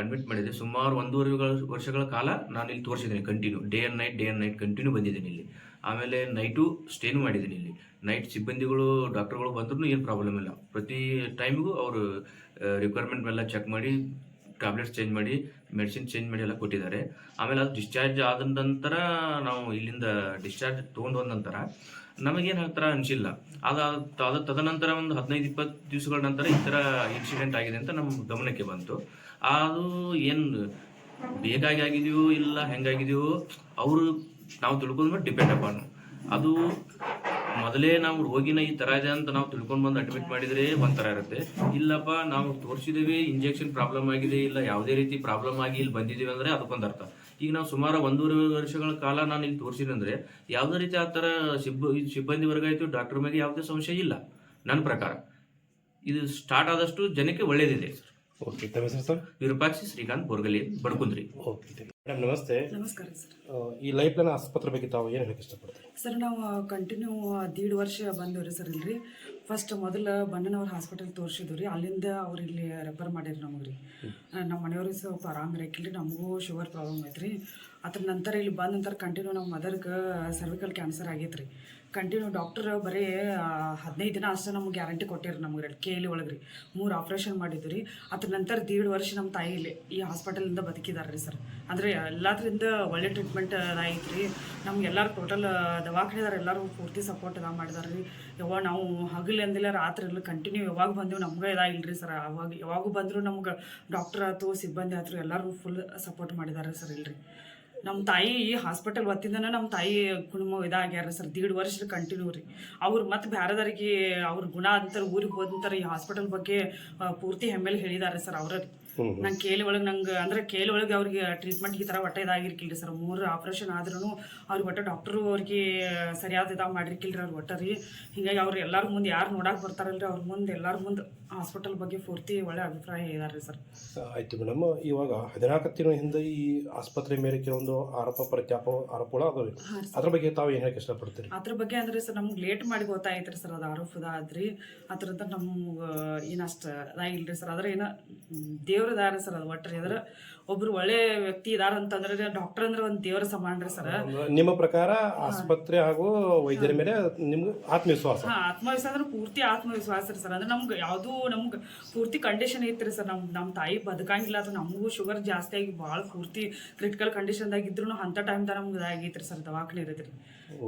ಅಡ್ಮಿಟ್ ಮಾಡಿದ್ದೆ. ಸುಮಾರು ಒಂದೂವರೆ ವರ್ಷಗಳ ಕಾಲ ನಾನು ಇಲ್ಲಿ ತೋರಿಸಿದ್ದೀನಿ continue day and night day and night continue ಬಂದಿದ್ದೀನಿ ಇಲ್ಲಿ. ಆಮೇಲೆ ನೈಟು ಸ್ಟೇನು ಮಾಡಿದ್ದೀನಿ ಇಲ್ಲಿ. ನೈಟ್ ಸಿಬ್ಬಂದಿಗಳು ಡಾಕ್ಟರ್ಗಳು ಬಂದ್ರೂ ಏನು ಪ್ರಾಬ್ಲಮ್ ಇಲ್ಲ. ಪ್ರತಿ ಟೈಮಿಗೂ ಅವರು ರಿಕ್ವೈರ್ಮೆಂಟ್ ಎಲ್ಲ ಚೆಕ್ ಮಾಡಿ ಟ್ಯಾಬ್ಲೆಟ್ಸ್ ಚೇಂಜ್ ಮಾಡಿ ಮೆಡಿಸಿನ್ ಚೇಂಜ್ ಮಾಡಿ ಎಲ್ಲ ಕೊಟ್ಟಿದ್ದಾರೆ. ಆಮೇಲೆ ಅದು ಡಿಸ್ಚಾರ್ಜ್ ಆದ ನಂತರ ನಾವು ಇಲ್ಲಿಂದ ಡಿಸ್ಚಾರ್ಜ್ ತೊಗೊಂಡು ಬಂದ ನಂತರ ನಮಗೇನು ಆ ಥರ ಅನಿಸಿಲ್ಲ. ಅದು ತದನಂತರ ಒಂದು ಹದಿನೈದು, ಇಪ್ಪತ್ತು ದಿವಸಗಳ ನಂತರ ಈ ಥರ ಇನ್ಸಿಡೆಂಟ್ ಆಗಿದೆ ಅಂತ ನಮ್ಮ ಗಮನಕ್ಕೆ ಬಂತು. ಅದು ಏನು ಬೇಕಾಗಿ ಆಗಿದೆಯೋ ಇಲ್ಲ ಹೆಂಗಾಗಿದೆಯೋ, ಅವರು ನಾವು ತಿಳ್ಕೊಂಡ್ ಮೇಲೆ ಡಿಪೆಂಡ್ ಅಪಾನು ಅದು ಮೊದಲೇ ನಾವು ರೋಗಿನ ಈ ಥರ ಇದೆ ಅಂತ ನಾವು ತಿಳ್ಕೊಂಡ್ ಬಂದು ಅಡ್ಮಿಟ್ ಮಾಡಿದರೆ ಒಂಥರ ಇರುತ್ತೆ. ಇಲ್ಲಪ್ಪ ನಾವು ತೋರಿಸಿದ್ದೀವಿ ಇಂಜೆಕ್ಷನ್ ಪ್ರಾಬ್ಲಮ್ ಆಗಿದೆ ಇಲ್ಲ ಯಾವುದೇ ರೀತಿ ಪ್ರಾಬ್ಲಮ್ ಆಗಿ ಇಲ್ಲಿ ಬಂದಿದ್ದೀವಿ ಅಂದ್ರೆ ಅದಕ್ಕೊಂದು ಅರ್ಥ. ಈಗ ನಾವು ಸುಮಾರು ಒಂದೂವರೆ ವರ್ಷಗಳ ಕಾಲ ನಾನು ಇಲ್ಲಿ ತೋರಿಸಿದೆ ಅಂದರೆ ಯಾವುದೇ ರೀತಿ ಆ ಥರ ಸಿಬ್ಬ ಸಿಬ್ಬಂದಿ ವರ್ಗ ಆಯಿತು ಡಾಕ್ಟರ್ ಮೇಲೆ ಯಾವುದೇ ಸಂಶಯ ಇಲ್ಲ ನನ್ನ ಪ್ರಕಾರ. ಇದು ಸ್ಟಾರ್ಟ್ ಆದಷ್ಟು ಜನಕ್ಕೆ ಒಳ್ಳೇದಿದೆ. Okay Virupakshi Srikanth Borgali Badkundri. Okay madam ನಮಸ್ತೆ. ನಮಸ್ಕಾರ ಸರ್. ಈ ಲೈಫ್ ಲೈನ್ ಆಸ್ಪತ್ರೆ ಬಗ್ಗೆ ತಾವು ಏನು ಹೇಳಕ್ಕೆ ಇಷ್ಟಪಡ್ತೀರಿ? ಸರ್ ನಾವು ಕಂಟಿನ್ಯೂ ದೀಡ್ ವರ್ಷ ಬಂದವ್ರಿ ಸರ್ ಇಲ್ರಿ. ಫಸ್ಟ್ ಮೊದಲು ಬಣ್ಣನವ್ರ ಹಾಸ್ಪಿಟಲ್ ತೋರಿಸಿದ್ವಿ ರೀ. ಅಲ್ಲಿಂದ ಅವ್ರು ಇಲ್ಲಿ ರೆಫರ್ ಮಾಡ್ಯಾರ ನಮಗೆ ರೀ. ನಮ್ಮ ಮನೆಯವ್ರಿಗೆ ಸ್ವಲ್ಪ ಆರಾಮ ಇರಕ್ಕಿಲ್ಲ ನಮಗೂ ಶುಗರ್ ಪ್ರಾಬ್ಲಮ್ ಐತ್ರಿ. ಅದ್ರ ನಂತರ ಇಲ್ಲಿ ಬಂದ ನಂತರ ಕಂಟಿನ್ಯೂ ನಮ್ಮ ಮದರ್ಗೆ ಸರ್ವಿಕಲ್ ಕ್ಯಾನ್ಸರ್ ಆಗೈತೆ ರೀ ಕಂಟಿನ್ಯೂ ಡಾಕ್ಟರ್ ಬರೀ ಹದಿನೈದು ದಿನ ಅಷ್ಟೇ ನಮ್ಗೆ ಗ್ಯಾರಂಟಿ ಕೊಟ್ಟಿರಿ ನಮ್ಗೆ ಕೇಳಿ ಒಳಗೆ ರೀ ಮೂರು ಆಪ್ರೇಷನ್ ಮಾಡಿದ್ದು ರೀ. ಅದ್ರ ನಂತರ ದೀಡ್ ವರ್ಷ ನಮ್ಮ ತಾಯಿ ಇಲ್ಲಿ, ಈ ಹಾಸ್ಪಿಟಲಿಂದ ಬದುಕಿದಾರೆ ರೀ ಸರ್ ಅಂದರೆ ಎಲ್ಲದರಿಂದ ಒಳ್ಳೆ ಟ್ರೀಟ್ಮೆಂಟ್ ಆಯ್ತು ರೀ ನಮ್ಗೆ ಎಲ್ಲರೂ ಟೋಟಲ್ ದವಾಖಾನೆದಾರ ಎಲ್ಲರೂ ಪೂರ್ತಿ ಸಪೋರ್ಟ್ ಅದ ಮಾಡಿದಾರೆ ರೀ ಯಾವಾಗ ನಾವು ಹಗಲು ಅಂದಿಲ್ಲ, ರಾತ್ರಿ ಇಲ್ಲ ಕಂಟಿನ್ಯೂ ಯಾವಾಗ ಬಂದೆವು ನಮ್ಗೆ ಇದಾಗಿಲ್ಲ ರೀ ಸರ್ ಅವಾಗ, ಯಾವಾಗ ಬಂದರೂ ನಮ್ಗೆ ಡಾಕ್ಟರ್ ಆಯ್ತು, ಸಿಬ್ಬಂದಿ ಆಯ್ತು ಎಲ್ಲರೂ ಫುಲ್ ಸಪೋರ್ಟ್ ಮಾಡಿದ್ದಾರೆ ಸರ್ ಇಲ್ರಿ. ನಮ್ಮ ತಾಯಿ ಈ ಹಾಸ್ಪಿಟಲ್ ಒತ್ತಿಂದನ ನಮ್ಮ ತಾಯಿ ಕುಣಮ ಇದಾಗ್ಯಾರ ಸರ್, ದೀಡ್ ವರ್ಷ ಕಂಟಿನ್ಯೂ ರೀ. ಅವ್ರು ಮತ್ತೆ ಬೇರೆದವ್ರಿಗೆ ಅವ್ರ ಗುಣ ಅಂತಾರೆ, ಊರಿಗೆ ಹೋದಂತಾರೆ ಈ ಹಾಸ್ಪಿಟಲ್ ಬಗ್ಗೆ ಪೂರ್ತಿ ಹೆಮ್ಮೆಲೆ ಹೇಳಿದ್ದಾರೆ ಸರ್ ಅವ್ರ ನಂಗೆ ಕೇಳಿ ಒಳಗೆ ನಂಗೆ ಅಂದ್ರೆ ಕೇಳಿ ಒಳಗೆ ಅವ್ರಿಗೆ ಟ್ರೀಟ್ಮೆಂಟ್ ಈ ತರ ಒಟ್ಟೆ ಇದಾಗಿರ್ಕಿಲ್ರಿ ಸರ್ ಮೂರು ಆಪರೇಷನ್ ಆದ್ರೂ ಅವ್ರಿಗೆ ಒಟ್ಟು ಡಾಕ್ಟ್ರು ಅವ್ರಿಗೆ ಸರಿಯಾದ ಇದಾಗ ಮಾಡಿರ್ಕಿಲ್ರಿ ಅವ್ರು ಒಟ್ಟ ರೀ ಹಿಂಗಾಗಿ ಅವ್ರು ಎಲ್ಲರ ಮುಂದೆ ಯಾರು ನೋಡಕ್ಕೆ ಬರ್ತಾರಲ್ರಿ ಅವ್ರ ಮುಂದೆ ಎಲ್ಲರ ಮುಂದೆ ಹಾಸ್ಪಿಟಲ್ ಬಗ್ಗೆ ಪೂರ್ತಿ ಒಳ್ಳೆ ಅಭಿಪ್ರಾಯ ಇದಾರೆ ಸರ್ ಆಯ್ತು ಮೇಡಮ್. ಇವಾಗ ಹದಿನಾಲ್ಕು ತಿಂಗಳ ಹಿಂದೆ ಈ ಆಸ್ಪತ್ರೆ ಮೇಲೆ ಕೆಲವೊಂದು ಆರೋಪ ಪ್ರತ್ಯಾಪ ಆರೋಪಗಳು ಅದಾವೆ ಅದ್ರ ಬಗ್ಗೆ ತಾವು ಏನು ಹೇಳಕ್ಕೆ ಇಷ್ಟಪಡ್ತೀರಿ? ಅದ್ರ ಬಗ್ಗೆ ಅಂದ್ರೆ ಸರ್ ನಮ್ಗೆ ಲೇಟ್ ಮಾಡಿ ಗೊತ್ತಾಯ್ತು ಸರ್ ಅದು ಆರೋಪದ ಆದ್ರಿ. ಅದ್ರದ್ದು ನಮ್ಗೆ ಏನಷ್ಟು ಇದಾಗಿಲ್ರಿ ಸರ್ ಅದ್ರ ಏನ ದೇವ್ರದಾರ ಸರ್ ಅದು ಒಟ್ಟರೆ ಅದ್ರ ಒಬ್ರು ಒಳ್ಳೆ ವ್ಯಕ್ತಿ ಇದಾರ ಅಂತಂದ್ರೆ ಡಾಕ್ಟರ್ ಅಂದ್ರೆ ಒಂದು ದೇವರ ಸಮಾನ ಸರ್. ನಿಮ್ಮ ಪ್ರಕಾರ ಆಸ್ಪತ್ರೆ ಹಾಗೂ ವೈದ್ಯರ ಮೇಲೆ ನಿಮ್ಗೆ ಆತ್ಮವಿಶ್ವಾಸ? ಹಾ ಆತ್ಮವಿಶ್ವಾಸ ಅಂದ್ರೆ ಪೂರ್ತಿ ಆತ್ಮವಿಶ್ವಾಸ ರೀ ಸರ್. ಅಂದ್ರೆ ನಮ್ಗೆ ಯಾವುದು ನಮ್ಗೆ ಪೂರ್ತಿ ಕಂಡೀಷನ್ ಐತ್ರಿ ಸರ್. ನಮ್ ನಮ್ಮ ತಾಯಿ ಬದುಕಂಗಿಲ್ಲ ಅದು ನಮಗೂ ಶುಗರ್ ಜಾಸ್ತಿ ಆಗಿ ಭಾಳ ಪೂರ್ತಿ ಕ್ರಿಟಿಕಲ್ ಕಂಡೀಷನ್ದಾಗ ಇದ್ರು ಅಂಥ ಟೈಮ್ದಾಗ ನಮ್ಗೆ ಇದಾಗೈತ್ರಿ ಸರ್ ದವಾಖಾನೆ ಇರತ್ರಿ.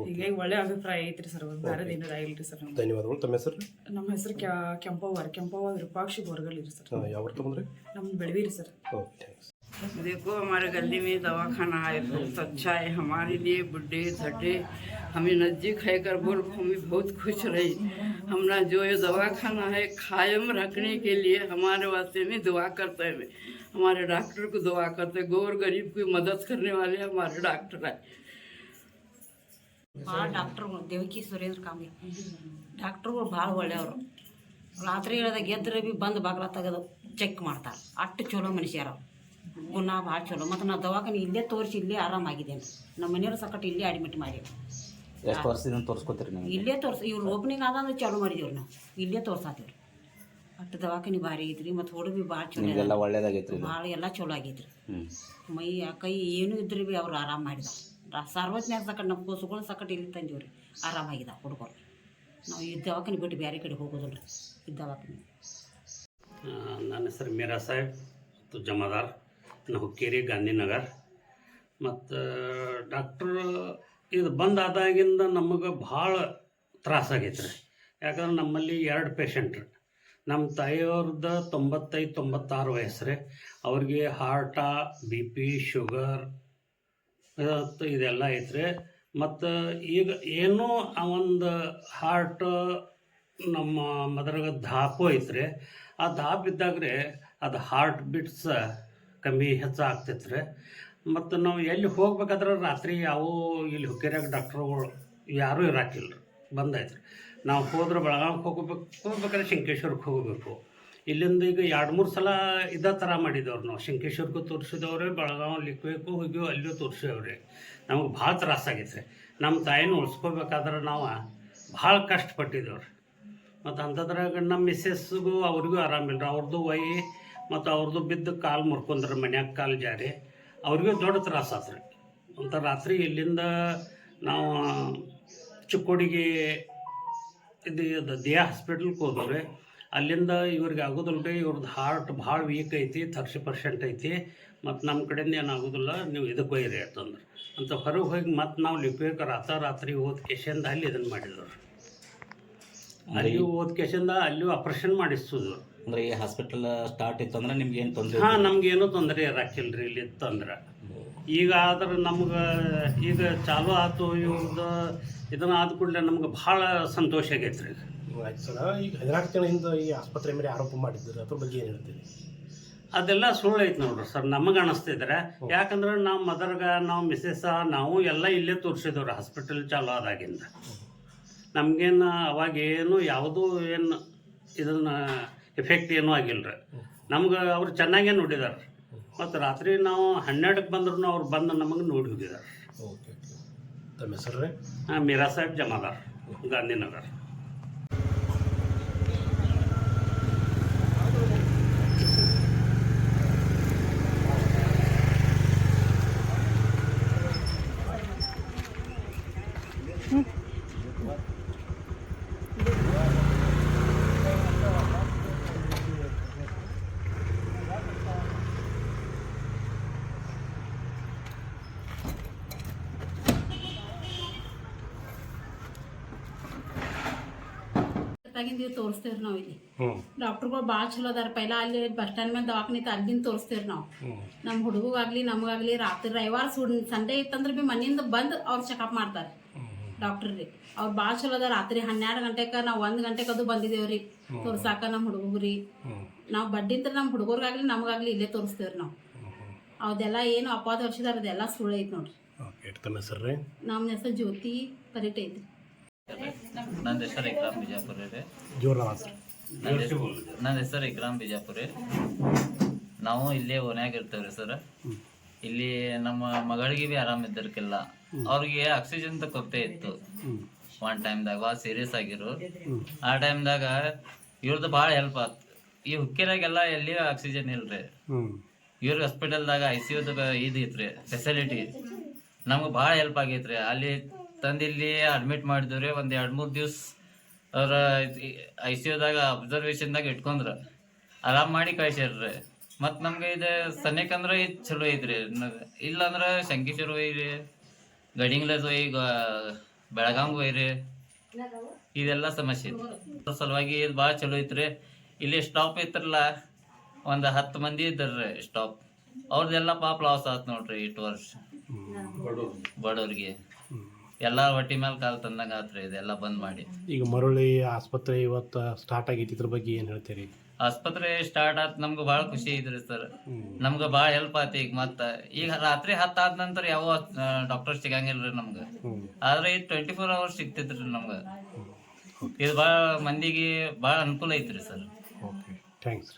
ಹೀಗಾಗಿ ಒಳ್ಳೆ ಅಭಿಪ್ರಾಯ ಐತ್ರಿ ಸರ್. ಬೇರೆ ಏನಿದಾಗಿಲ್ರಿ ಸರ್ ನಮ್ಗೆ. ಧನ್ಯವಾದಗಳು. ತಮ್ಮ ಹೆಸರು? ನಮ್ಮ ಹೆಸರು ಕೆಂಪವ್ವ ಕೆಂಪವ್ವ ವಿರೂಪಾಕ್ಷಿ ಬೋರ್ಗಲ್ ಇರಿ ಸರ್. ಯಾವ ತಗೊಂಡ್ರಿ? ನಮ್ಮ ಬೆಳವೀರಿ ಸರ್. ಓಕೆ. ಥ್ಯಾಂಕ್ಸ್ देखो हमारे गली में दवाखाना है बहुत अच्छा है हमारे लिए बुढ़े धटे हमें नज़दीक है कर बोल हमें बहुत खुश रही हमारा जो ये दवाखाना है कायम रखने के लिए हमारे वास्ते में दुआ करते हैं हमारे डॉक्टर को दुआ करते हैं गौर गरीब की मदद करने वाले हमारे डॉक्टर हैं ಭಾಳ ಡಾಕ್ಟ್ರುಗಳು ದೇವಕಿ ಸುರೇಂದ್ರ ಕಾಂಬಿ ಡಾಕ್ಟ್ರುಗಳು ಭಾಳ ಒಳ್ಳೆಯವರು ರಾತ್ರಿ ಹೇಳ್ದಾಗ ಎದ್ರೆ ಬಿ ಬಂದು ಬಾಗ್ಲ ತೆಗೆದು ಚೆಕ್ ಮಾಡ್ತಾರೆ ಅಷ್ಟು ಚಲೋ ಮನುಷ್ಯರ ಗುಣ ಭಾಳ ಚಲೋ. ಮತ್ತು ನಾವು ದವಾಖಾನೆ ಇಲ್ಲೇ ತೋರಿಸಿ ಇಲ್ಲೇ ಆರಾಮಾಗಿದ್ದೇನೆ ನಮ್ಮ ಮನೆಯವ್ರು ಸಕಟ್ ಇಲ್ಲೇ ಅಡ್ಮಿಟ್ ಮಾಡಿ. ಎಷ್ಟು ವರ್ಷದಿಂದ ತೋರಿಸ್ಕೊತೀರಿ ನೀವು ಇಲ್ಲೇ ತೋರಿಸಿ ಇವ್ರು ಓಪನಿಂಗ್ ಆದಂದ್ರೆ ಚಾಲು ಮಾಡಿದೇವ್ರಿ ನಾವು. ಇಲ್ಲೇ ತೋರ್ಸಾತೀವ್ರಿ. ಅಷ್ಟು ದವಾಖಾನೆ ಭಾರಿ ಐತ್ರಿ ಮತ್ತು ಹುಡುಗ ಭೀ ಭಾಳ ಚಲೋ ಎಲ್ಲ ಒಳ್ಳೇದಾಗೈತ್ರಿ ಇದು. ಭಾಳ ಎಲ್ಲ ಚಲೋ ಆಗೈತ್ರಿ. ಮೈ ಆ ಕೈ ಏನೂ ಇದ್ರೆ ಭೀ ಅವ್ರು ಆರಾಮ ಮಾಡಿದ ಸಾರ್ವಜನಿಕ ಸಕಟ್ ನಮ್ಮ ಕೂಸುಗಳು ಸಕಟ್ ಇಲ್ಲಿ ತಂದೀವ್ರಿ. ಆರಾಮಾಗಿದ ಹುಡುಗರು. ನಾವು ಈ ದವಾಖಾನೆ ಬಿಟ್ಟು ಬೇರೆ ಕಡೆ ಹೋಗೋದಿಲ್ಲ ರೀ ಈ ದವಾಖಾನೆ. ನನ್ನ ಹೆಸರು ಮೀರಾ ಸಾಹೇಬ್ ಮತ್ತು ಜಮಾದಾರ್. ಹುಕ್ಕೇರಿ ಗಾಂಧಿನಗರ್. ಮತ್ತು ಡಾಕ್ಟ್ರ್ ಇದು ಬಂದಾದಾಗಿಂದ ನಮಗೆ ಭಾಳ ತ್ರಾಸಾಗೈತೆ ರೀ ಯಾಕಂದ್ರೆ ನಮ್ಮಲ್ಲಿ ಎರಡು ಪೇಷಂಟ್ರಿ ನಮ್ಮ ತಾಯಿಯವ್ರದ್ದು ತೊಂಬತ್ತೈದು, ತೊಂಬತ್ತಾರು ವಯಸ್ಸು ರೀ ಅವ್ರಿಗೆ ಹಾರ್ಟ ಬಿ ಪಿ ಶುಗರ್ ಇದೆಲ್ಲ ಐತ್ರಿ. ಮತ್ತು ಈಗ ಏನೂ ಆ ಒಂದು ಹಾರ್ಟ್ ನಮ್ಮ ಮದ್ರಾಗ ಧಾಪು ಐತ್ರಿ. ಆ ಧಾಪ್ ಇದ್ದಾಗ್ರೆ ಅದು ಹಾರ್ಟ್ ಬೀಟ್ಸ್ ಕಮ್ಮಿ ಹೆಚ್ಚು ಆಗ್ತೈತೆ ರೀ. ಮತ್ತು ನಾವು ಎಲ್ಲಿ ಹೋಗ್ಬೇಕಾದ್ರೆ ರಾತ್ರಿ ಯಾವ ಇಲ್ಲಿ ಹುಕ್ಕೇರಿಯಾಗ ಡಾಕ್ಟ್ರುಗಳು ಯಾರೂ ಇರಾಕಿಲ್ಲ ರೀ. ಬಂದಾಯ್ತು ರೀ. ನಾವು ಹೋದ್ರೆ ಬೆಳಗಾವಿಗೆ ಹೋಗ್ಬೇಕು, ಹೋಗ್ಬೇಕಾದ್ರೆ ಶಂಕೇಶ್ವರಕ್ಕೆ ಹೋಗಬೇಕು. ಇಲ್ಲಿಂದ ಈಗ ಎರಡು ಮೂರು ಸಲ ಇದೇ ಥರ ಮಾಡಿದವ್ರು ನಾವು. ಶಂಕೇಶ್ವರಕ್ಕೂ ತೋರಿಸಿದವ್ರೆ, ಬೆಳಗಾವಿ ಲಿಕ್ಬೇಕು ಹೋಗಿ ಅಲ್ಲಿಯೂ ತೋರಿಸಿದವ್ರಿ. ನಮಗೆ ಭಾಳ ತ್ರಾಸಾಗೈತೆ ರೀ. ನಮ್ಮ ತಾಯಿನ ಉಳಿಸ್ಕೋಬೇಕಾದ್ರೆ ನಾವು ಭಾಳ ಕಷ್ಟಪಟ್ಟಿದ್ದೇವ್ರಿ. ಮತ್ತು ಅಂಥದ್ರಾಗ ನಮ್ಮ ಮಿಸ್ಸಸ್ಗೂ ಅವ್ರಿಗೂ ಆರಾಮಿಲ್ಲ ಅವ್ರದ್ದು ವೈ ಮತ್ತು ಅವ್ರದ್ದು ಬಿದ್ದು ಕಾಲು ಮುರ್ಕೊಂಡ್ರೆ ಮನ್ಯಾಗ ಕಾಲು ಜಾರಿ. ಅವ್ರಿಗೂ ದೊಡ್ಡ ತ್ರಾಸ ಆತ್ರಿ. ಅಂತ ರಾತ್ರಿ ಇಲ್ಲಿಂದ ನಾವು ಚಿಕ್ಕೋಡಿಗೆ ಇದು ಇದು ದೇಹ ಹಾಸ್ಪಿಟ್ಲ್ಗೆ ಹೋದವ್ರಿ ಅಲ್ಲಿಂದ ಇವ್ರಿಗೆ ಆಗೋದಿಲ್ಲ ರೀ ಇವ್ರದ್ದು ಹಾರ್ಟ್ ಭಾಳ ವೀಕ್ ಐತಿ ಥರ್ಟಿ ಪರ್ಸೆಂಟ್ ಐತಿ. ಮತ್ತು ನಮ್ಮ ಕಡೆಯಿಂದ ಏನಾಗೋದಿಲ್ಲ ನೀವು ಇದಕ್ಕೆ ಒಯ್ಯಿರಿ ಅಂತಂದ್ರೆ. ಅಂತ ಹೊರಗೆ ಹೋಗಿ ಮತ್ತೆ ನಾವು ಲಿಪಿಕ ರಾತ ರಾತ್ರಿ ಓದ್ ಕೇಶಿಂದ ಅಲ್ಲಿ ಇದನ್ನು ಮಾಡಿದ್ರು. ಅಲ್ಲಿ ಓದ್ ಕೇಶಿಂದ ಅಲ್ಲಿ ಆಪ್ರೇಷನ್ ಮಾಡಿಸೋದು ಅಂದ್ರೆ ಈ ಹಾಸ್ಪಿಟಲ್ ಸ್ಟಾರ್ಟ್ ಇತ್ತು ಅಂದ್ರೆ ನಿಮ್ಗೆ ಏನು ತೊಂದರೆ ಹಾಂ ನಮ್ಗೇನು ತೊಂದರೆ ಇರಾಕಿಲ್ರಿ ರೀ ಇಲ್ಲಿ ತೊಂದ್ರೆ ಈಗ ಆದ್ರೆ ನಮ್ಗೆ ಈಗ ಚಾಲು ಆಯ್ತು ಇವ್ರದ್ದು ಇದನ್ನ ಆದ ಕೂಡಲೇ ನಮ್ಗೆ ಭಾಳ ಸಂತೋಷ ಆಗೈತೆ ರೀ ಆಯ್ತು ಸರ್. ಈಗ ಹದಿನಾಲ್ಕು ತಿಂಗಳ ಹಿಂದೆ ಈ ಆಸ್ಪತ್ರೆ ಮೇಲೆ ಆರೋಪ ಮಾಡಿದ್ದಾರೆ ಅದ್ರ ಬಗ್ಗೆ ಏನು ಹೇಳ್ತೀರಿ? ಅದೆಲ್ಲ ಸುಳ್ಳು ಐತೆ ನೋಡ್ರಿ ಸರ್ ನಮಗೆ ಅನಿಸ್ತಿದ್ರೆ ಯಾಕಂದ್ರೆ ನಾವು ಮದರ್ಗ ನಾವು ಮಿಸ್ಸೆಸ್ ನಾವು ಎಲ್ಲ ಇಲ್ಲೇ ತೋರಿಸಿದವ್ರು ಹಾಸ್ಪಿಟಲ್ ಚಾಲು ಆದಾಗಿಂದ. ನಮಗೇನು ಅವಾಗೇನು ಯಾವುದೂ ಏನು ಇದನ್ನ ಎಫೆಕ್ಟ್ ಏನೂ ಆಗಿಲ್ಲ ರೀ ನಮ್ಗೆ ಅವ್ರು ಚೆನ್ನಾಗೇ ನೋಡಿದಾರೆ. ಮತ್ತು ರಾತ್ರಿ ನಾವು ಹನ್ನೆರಡಕ್ಕೆ ಬಂದ್ರೂ ಅವ್ರು ಬಂದು ನಮಗೆ ನೋಡಿ ಹೋಗಿದ್ದಾರೆ ತಮ್ಮ ಹೆಸರು ರೀ? ಹಾಂ ಮೀರಾ ಸಾಹೇಬ್ ಜಮಾದಾರ್ ಗಾಂಧಿನಗರ್. ತಾಗಿಂದ ತೋರಿಸ್ತೇವ್ರಿ ನಾವು ಇಲ್ಲಿ. ಡಾಕ್ಟರ್ಗಳು ಭಾಳ ಚಲೋ ಅದಾರ. ಪೈಲ ಅಲ್ಲಿ ಬಸ್ ಸ್ಟ್ಯಾಂಡ್ ಮೇಲೆ ದವಾಖಾನೆ ಇತ್ತು ಅಲ್ಲಿಂದ ತೋರಿಸ್ತೇವ್ರಿ ನಾವು. ನಮ್ಮ ಹುಡುಗಾಗ್ಲಿ ನಮಗಾಗ್ಲಿ ರಾತ್ರಿ ರವಿವಾರ ಸುಡ್ ಸಂಡೇ ಇತ್ತಂದ್ರೆ ಬಿ ಮನೆಯಿಂದ ಬಂದು ಅವ್ರು ಚೆಕಪ್ ಮಾಡ್ತಾರೆ. ಡಾಕ್ಟರ್ ರೀ. ಅವ್ರು ಭಾಳ ಚಲೋ ಅದ ರಾತ್ರಿ ಹನ್ನೆರಡು ಗಂಟೆಕ ನಾವು ಒಂದು ಗಂಟೆಕ ಅದು ಬಂದಿದ್ದೇವ್ರಿ ತೋರ್ಸಾಕ ನಮ್ಮ ಹುಡುಗರಿ ನಾವು ಬಡ್ಡಿಂತ ನಮ್ಮ ಹುಡುಗರ್ಗಾಗ್ಲಿ ನಮಗಾಗ್ಲಿ ಇಲ್ಲೇ ತೋರಿಸ್ತೇವ್ರಿ ನಾವು. ಅದೆಲ್ಲ ಏನು ಅಪಾದ ವರ್ಷದಾರ ಅದೆಲ್ಲ ಸುಳ್ಳು ಐತೆ ನೋಡ್ರಿ ನಮ್ಮ ಹೆಸರು ಜ್ಯೋತಿ ಪರಿಟ್ ನನ್ನ ಹೆಸರು ಇಕ್ರಾಮ್ ಬಿಜಾಪುರ ರೀ ನನ್ನ ಹೆಸರು ಇಕ್ರಾಮ್ ಬಿಜಾಪುರ ನಾವು ಇಲ್ಲೇ ಓನ್ಯಾಗ ಇರ್ತೇವ್ರಿ ಸರ್. ಇಲ್ಲಿ ನಮ್ಮ ಮಗಳಿಗೆ ಬಿ ಆರಾಮ ಇದ್ದಿರ್ಕಿಲ್ಲ. ಅವ್ರಿಗೆ ಆಕ್ಸಿಜನ್ ಕೊರತೆ ಇತ್ತು. ಒನ್ ಟೈಮ್ದಾಗ ಭಾಳ ಸೀರಿಯಸ್ ಆಗಿರು ಆ ಟೈಮ್ದಾಗ ಇವ್ರದ್ದು ಭಾಳ ಹೆಲ್ಪ್ ಆತ್. ಈ ಹುಕ್ಕಿರಾಗೆಲ್ಲ ಎಲ್ಲಿ ಆಕ್ಸಿಜನ್ ಇಲ್ರಿ. ಇವ್ರ ಹಾಸ್ಪಿಟಲ್ದಾಗ ಐ ಸಿ ಯುದ ಇದು ಐತ್ರಿ ಫೆಸಿಲಿಟಿ ನಮ್ಗೆ ಭಾಳ ಹೆಲ್ಪ್ ಆಗೈತ್ರಿ. ಅಲ್ಲಿ ತಂದಿಲ್ಲಿ ಅಡ್ಮಿಟ್ ಮಾಡಿದ್ರಿ ಒಂದು ಎರಡು ಮೂರು ದಿವ್ಸ ಅವ್ರ ಐ ಸಿ ಯುದಾಗ ಅಬ್ಸರ್ವೇಷನ್ದಾಗ ಇಟ್ಕೊಂಡ್ರ. ಆರಾಮ್ ಮಾಡಿ ಕಳ್ಸ್ಯಾರ್ರಿ. ಮತ್ತು ನಮ್ಗೆ ಇದು ಸನೇಕಂದ್ರೆ ಇದು ಚಲೋ ಐತ್ರಿ. ನ- ಇಲ್ಲಂದ್ರೆ ಶಂಕೇಶ್ವರ ಒಯ್ರಿ ಗಡಿಂಗ್ಲಸ್ ಒಯ್ ಬೆಳಗಾಂಗ್ ಒಯ್ರಿ ಇದೆಲ್ಲ ಸಮಸ್ಯೆ ಇತ್ತು ಸಲುವಾಗಿ ಇದು ಭಾಳ ಚಲೋ ಐತ್ರಿ. ಇಲ್ಲಿ ಸ್ಟಾಪ್ ಐತ್ರಲ್ಲ ಒಂದು ಹತ್ತು ಮಂದಿ ಇದ್ರಿ ಸ್ಟಾಪ್ ಅವ್ರದ್ದೆಲ್ಲ ಪಾಪ ಲಾಸ್ ಆತ್ ನೋಡ್ರಿ ಇಟ್ಟು ವರ್ಷ. ಬಡವ್ರಿಗೆ. ಎಲ್ಲ ಹೊಟ್ಟಿ ಮೇಲೆ ಕಾಲ್ ತಂದಂಗೆ ಆತ್ರಿ ಇದೆಲ್ಲ ಬಂದ್ ಮಾಡಿ. ಈಗ ಮರಳಿ ಆಸ್ಪತ್ರೆ ಇವತ್ತು ಸ್ಟಾರ್ಟ್ ಆಗೈತಿ ಇದ್ರ ಬಗ್ಗೆ ಏನು ಹೇಳ್ತೀರಿ? ಆಸ್ಪತ್ರೆ ಸ್ಟಾರ್ಟ್ ಆತ್ ನಮ್ಗೆ ಭಾಳ ಖುಷಿ ಐತ್ರಿ ಸರ್. ನಮ್ಗೆ ಭಾಳ ಹೆಲ್ಪ್ ಆತಿ ಈಗ ಮತ್ತ. ಈಗ ರಾತ್ರಿ ಹತ್ತು ಆದ ನಂತರ ಯಾವ ಡಾಕ್ಟರ್ ಸಿಗಂಗಿಲ್ರಿ ನಮ್ಗೆ. ಆದ್ರೆ ಇದು ಟ್ವೆಂಟಿ ಫೋರ್ ಅವರ್ಸ್ ಸಿಗ್ತೈತ್ರಿ ನಮ್ಗೆ. ಇದು ಭಾಳ ಮಂದಿಗೆ ಭಾಳ ಅನುಕೂಲ ಐತ್ರಿ ಸರ್. Okay thanks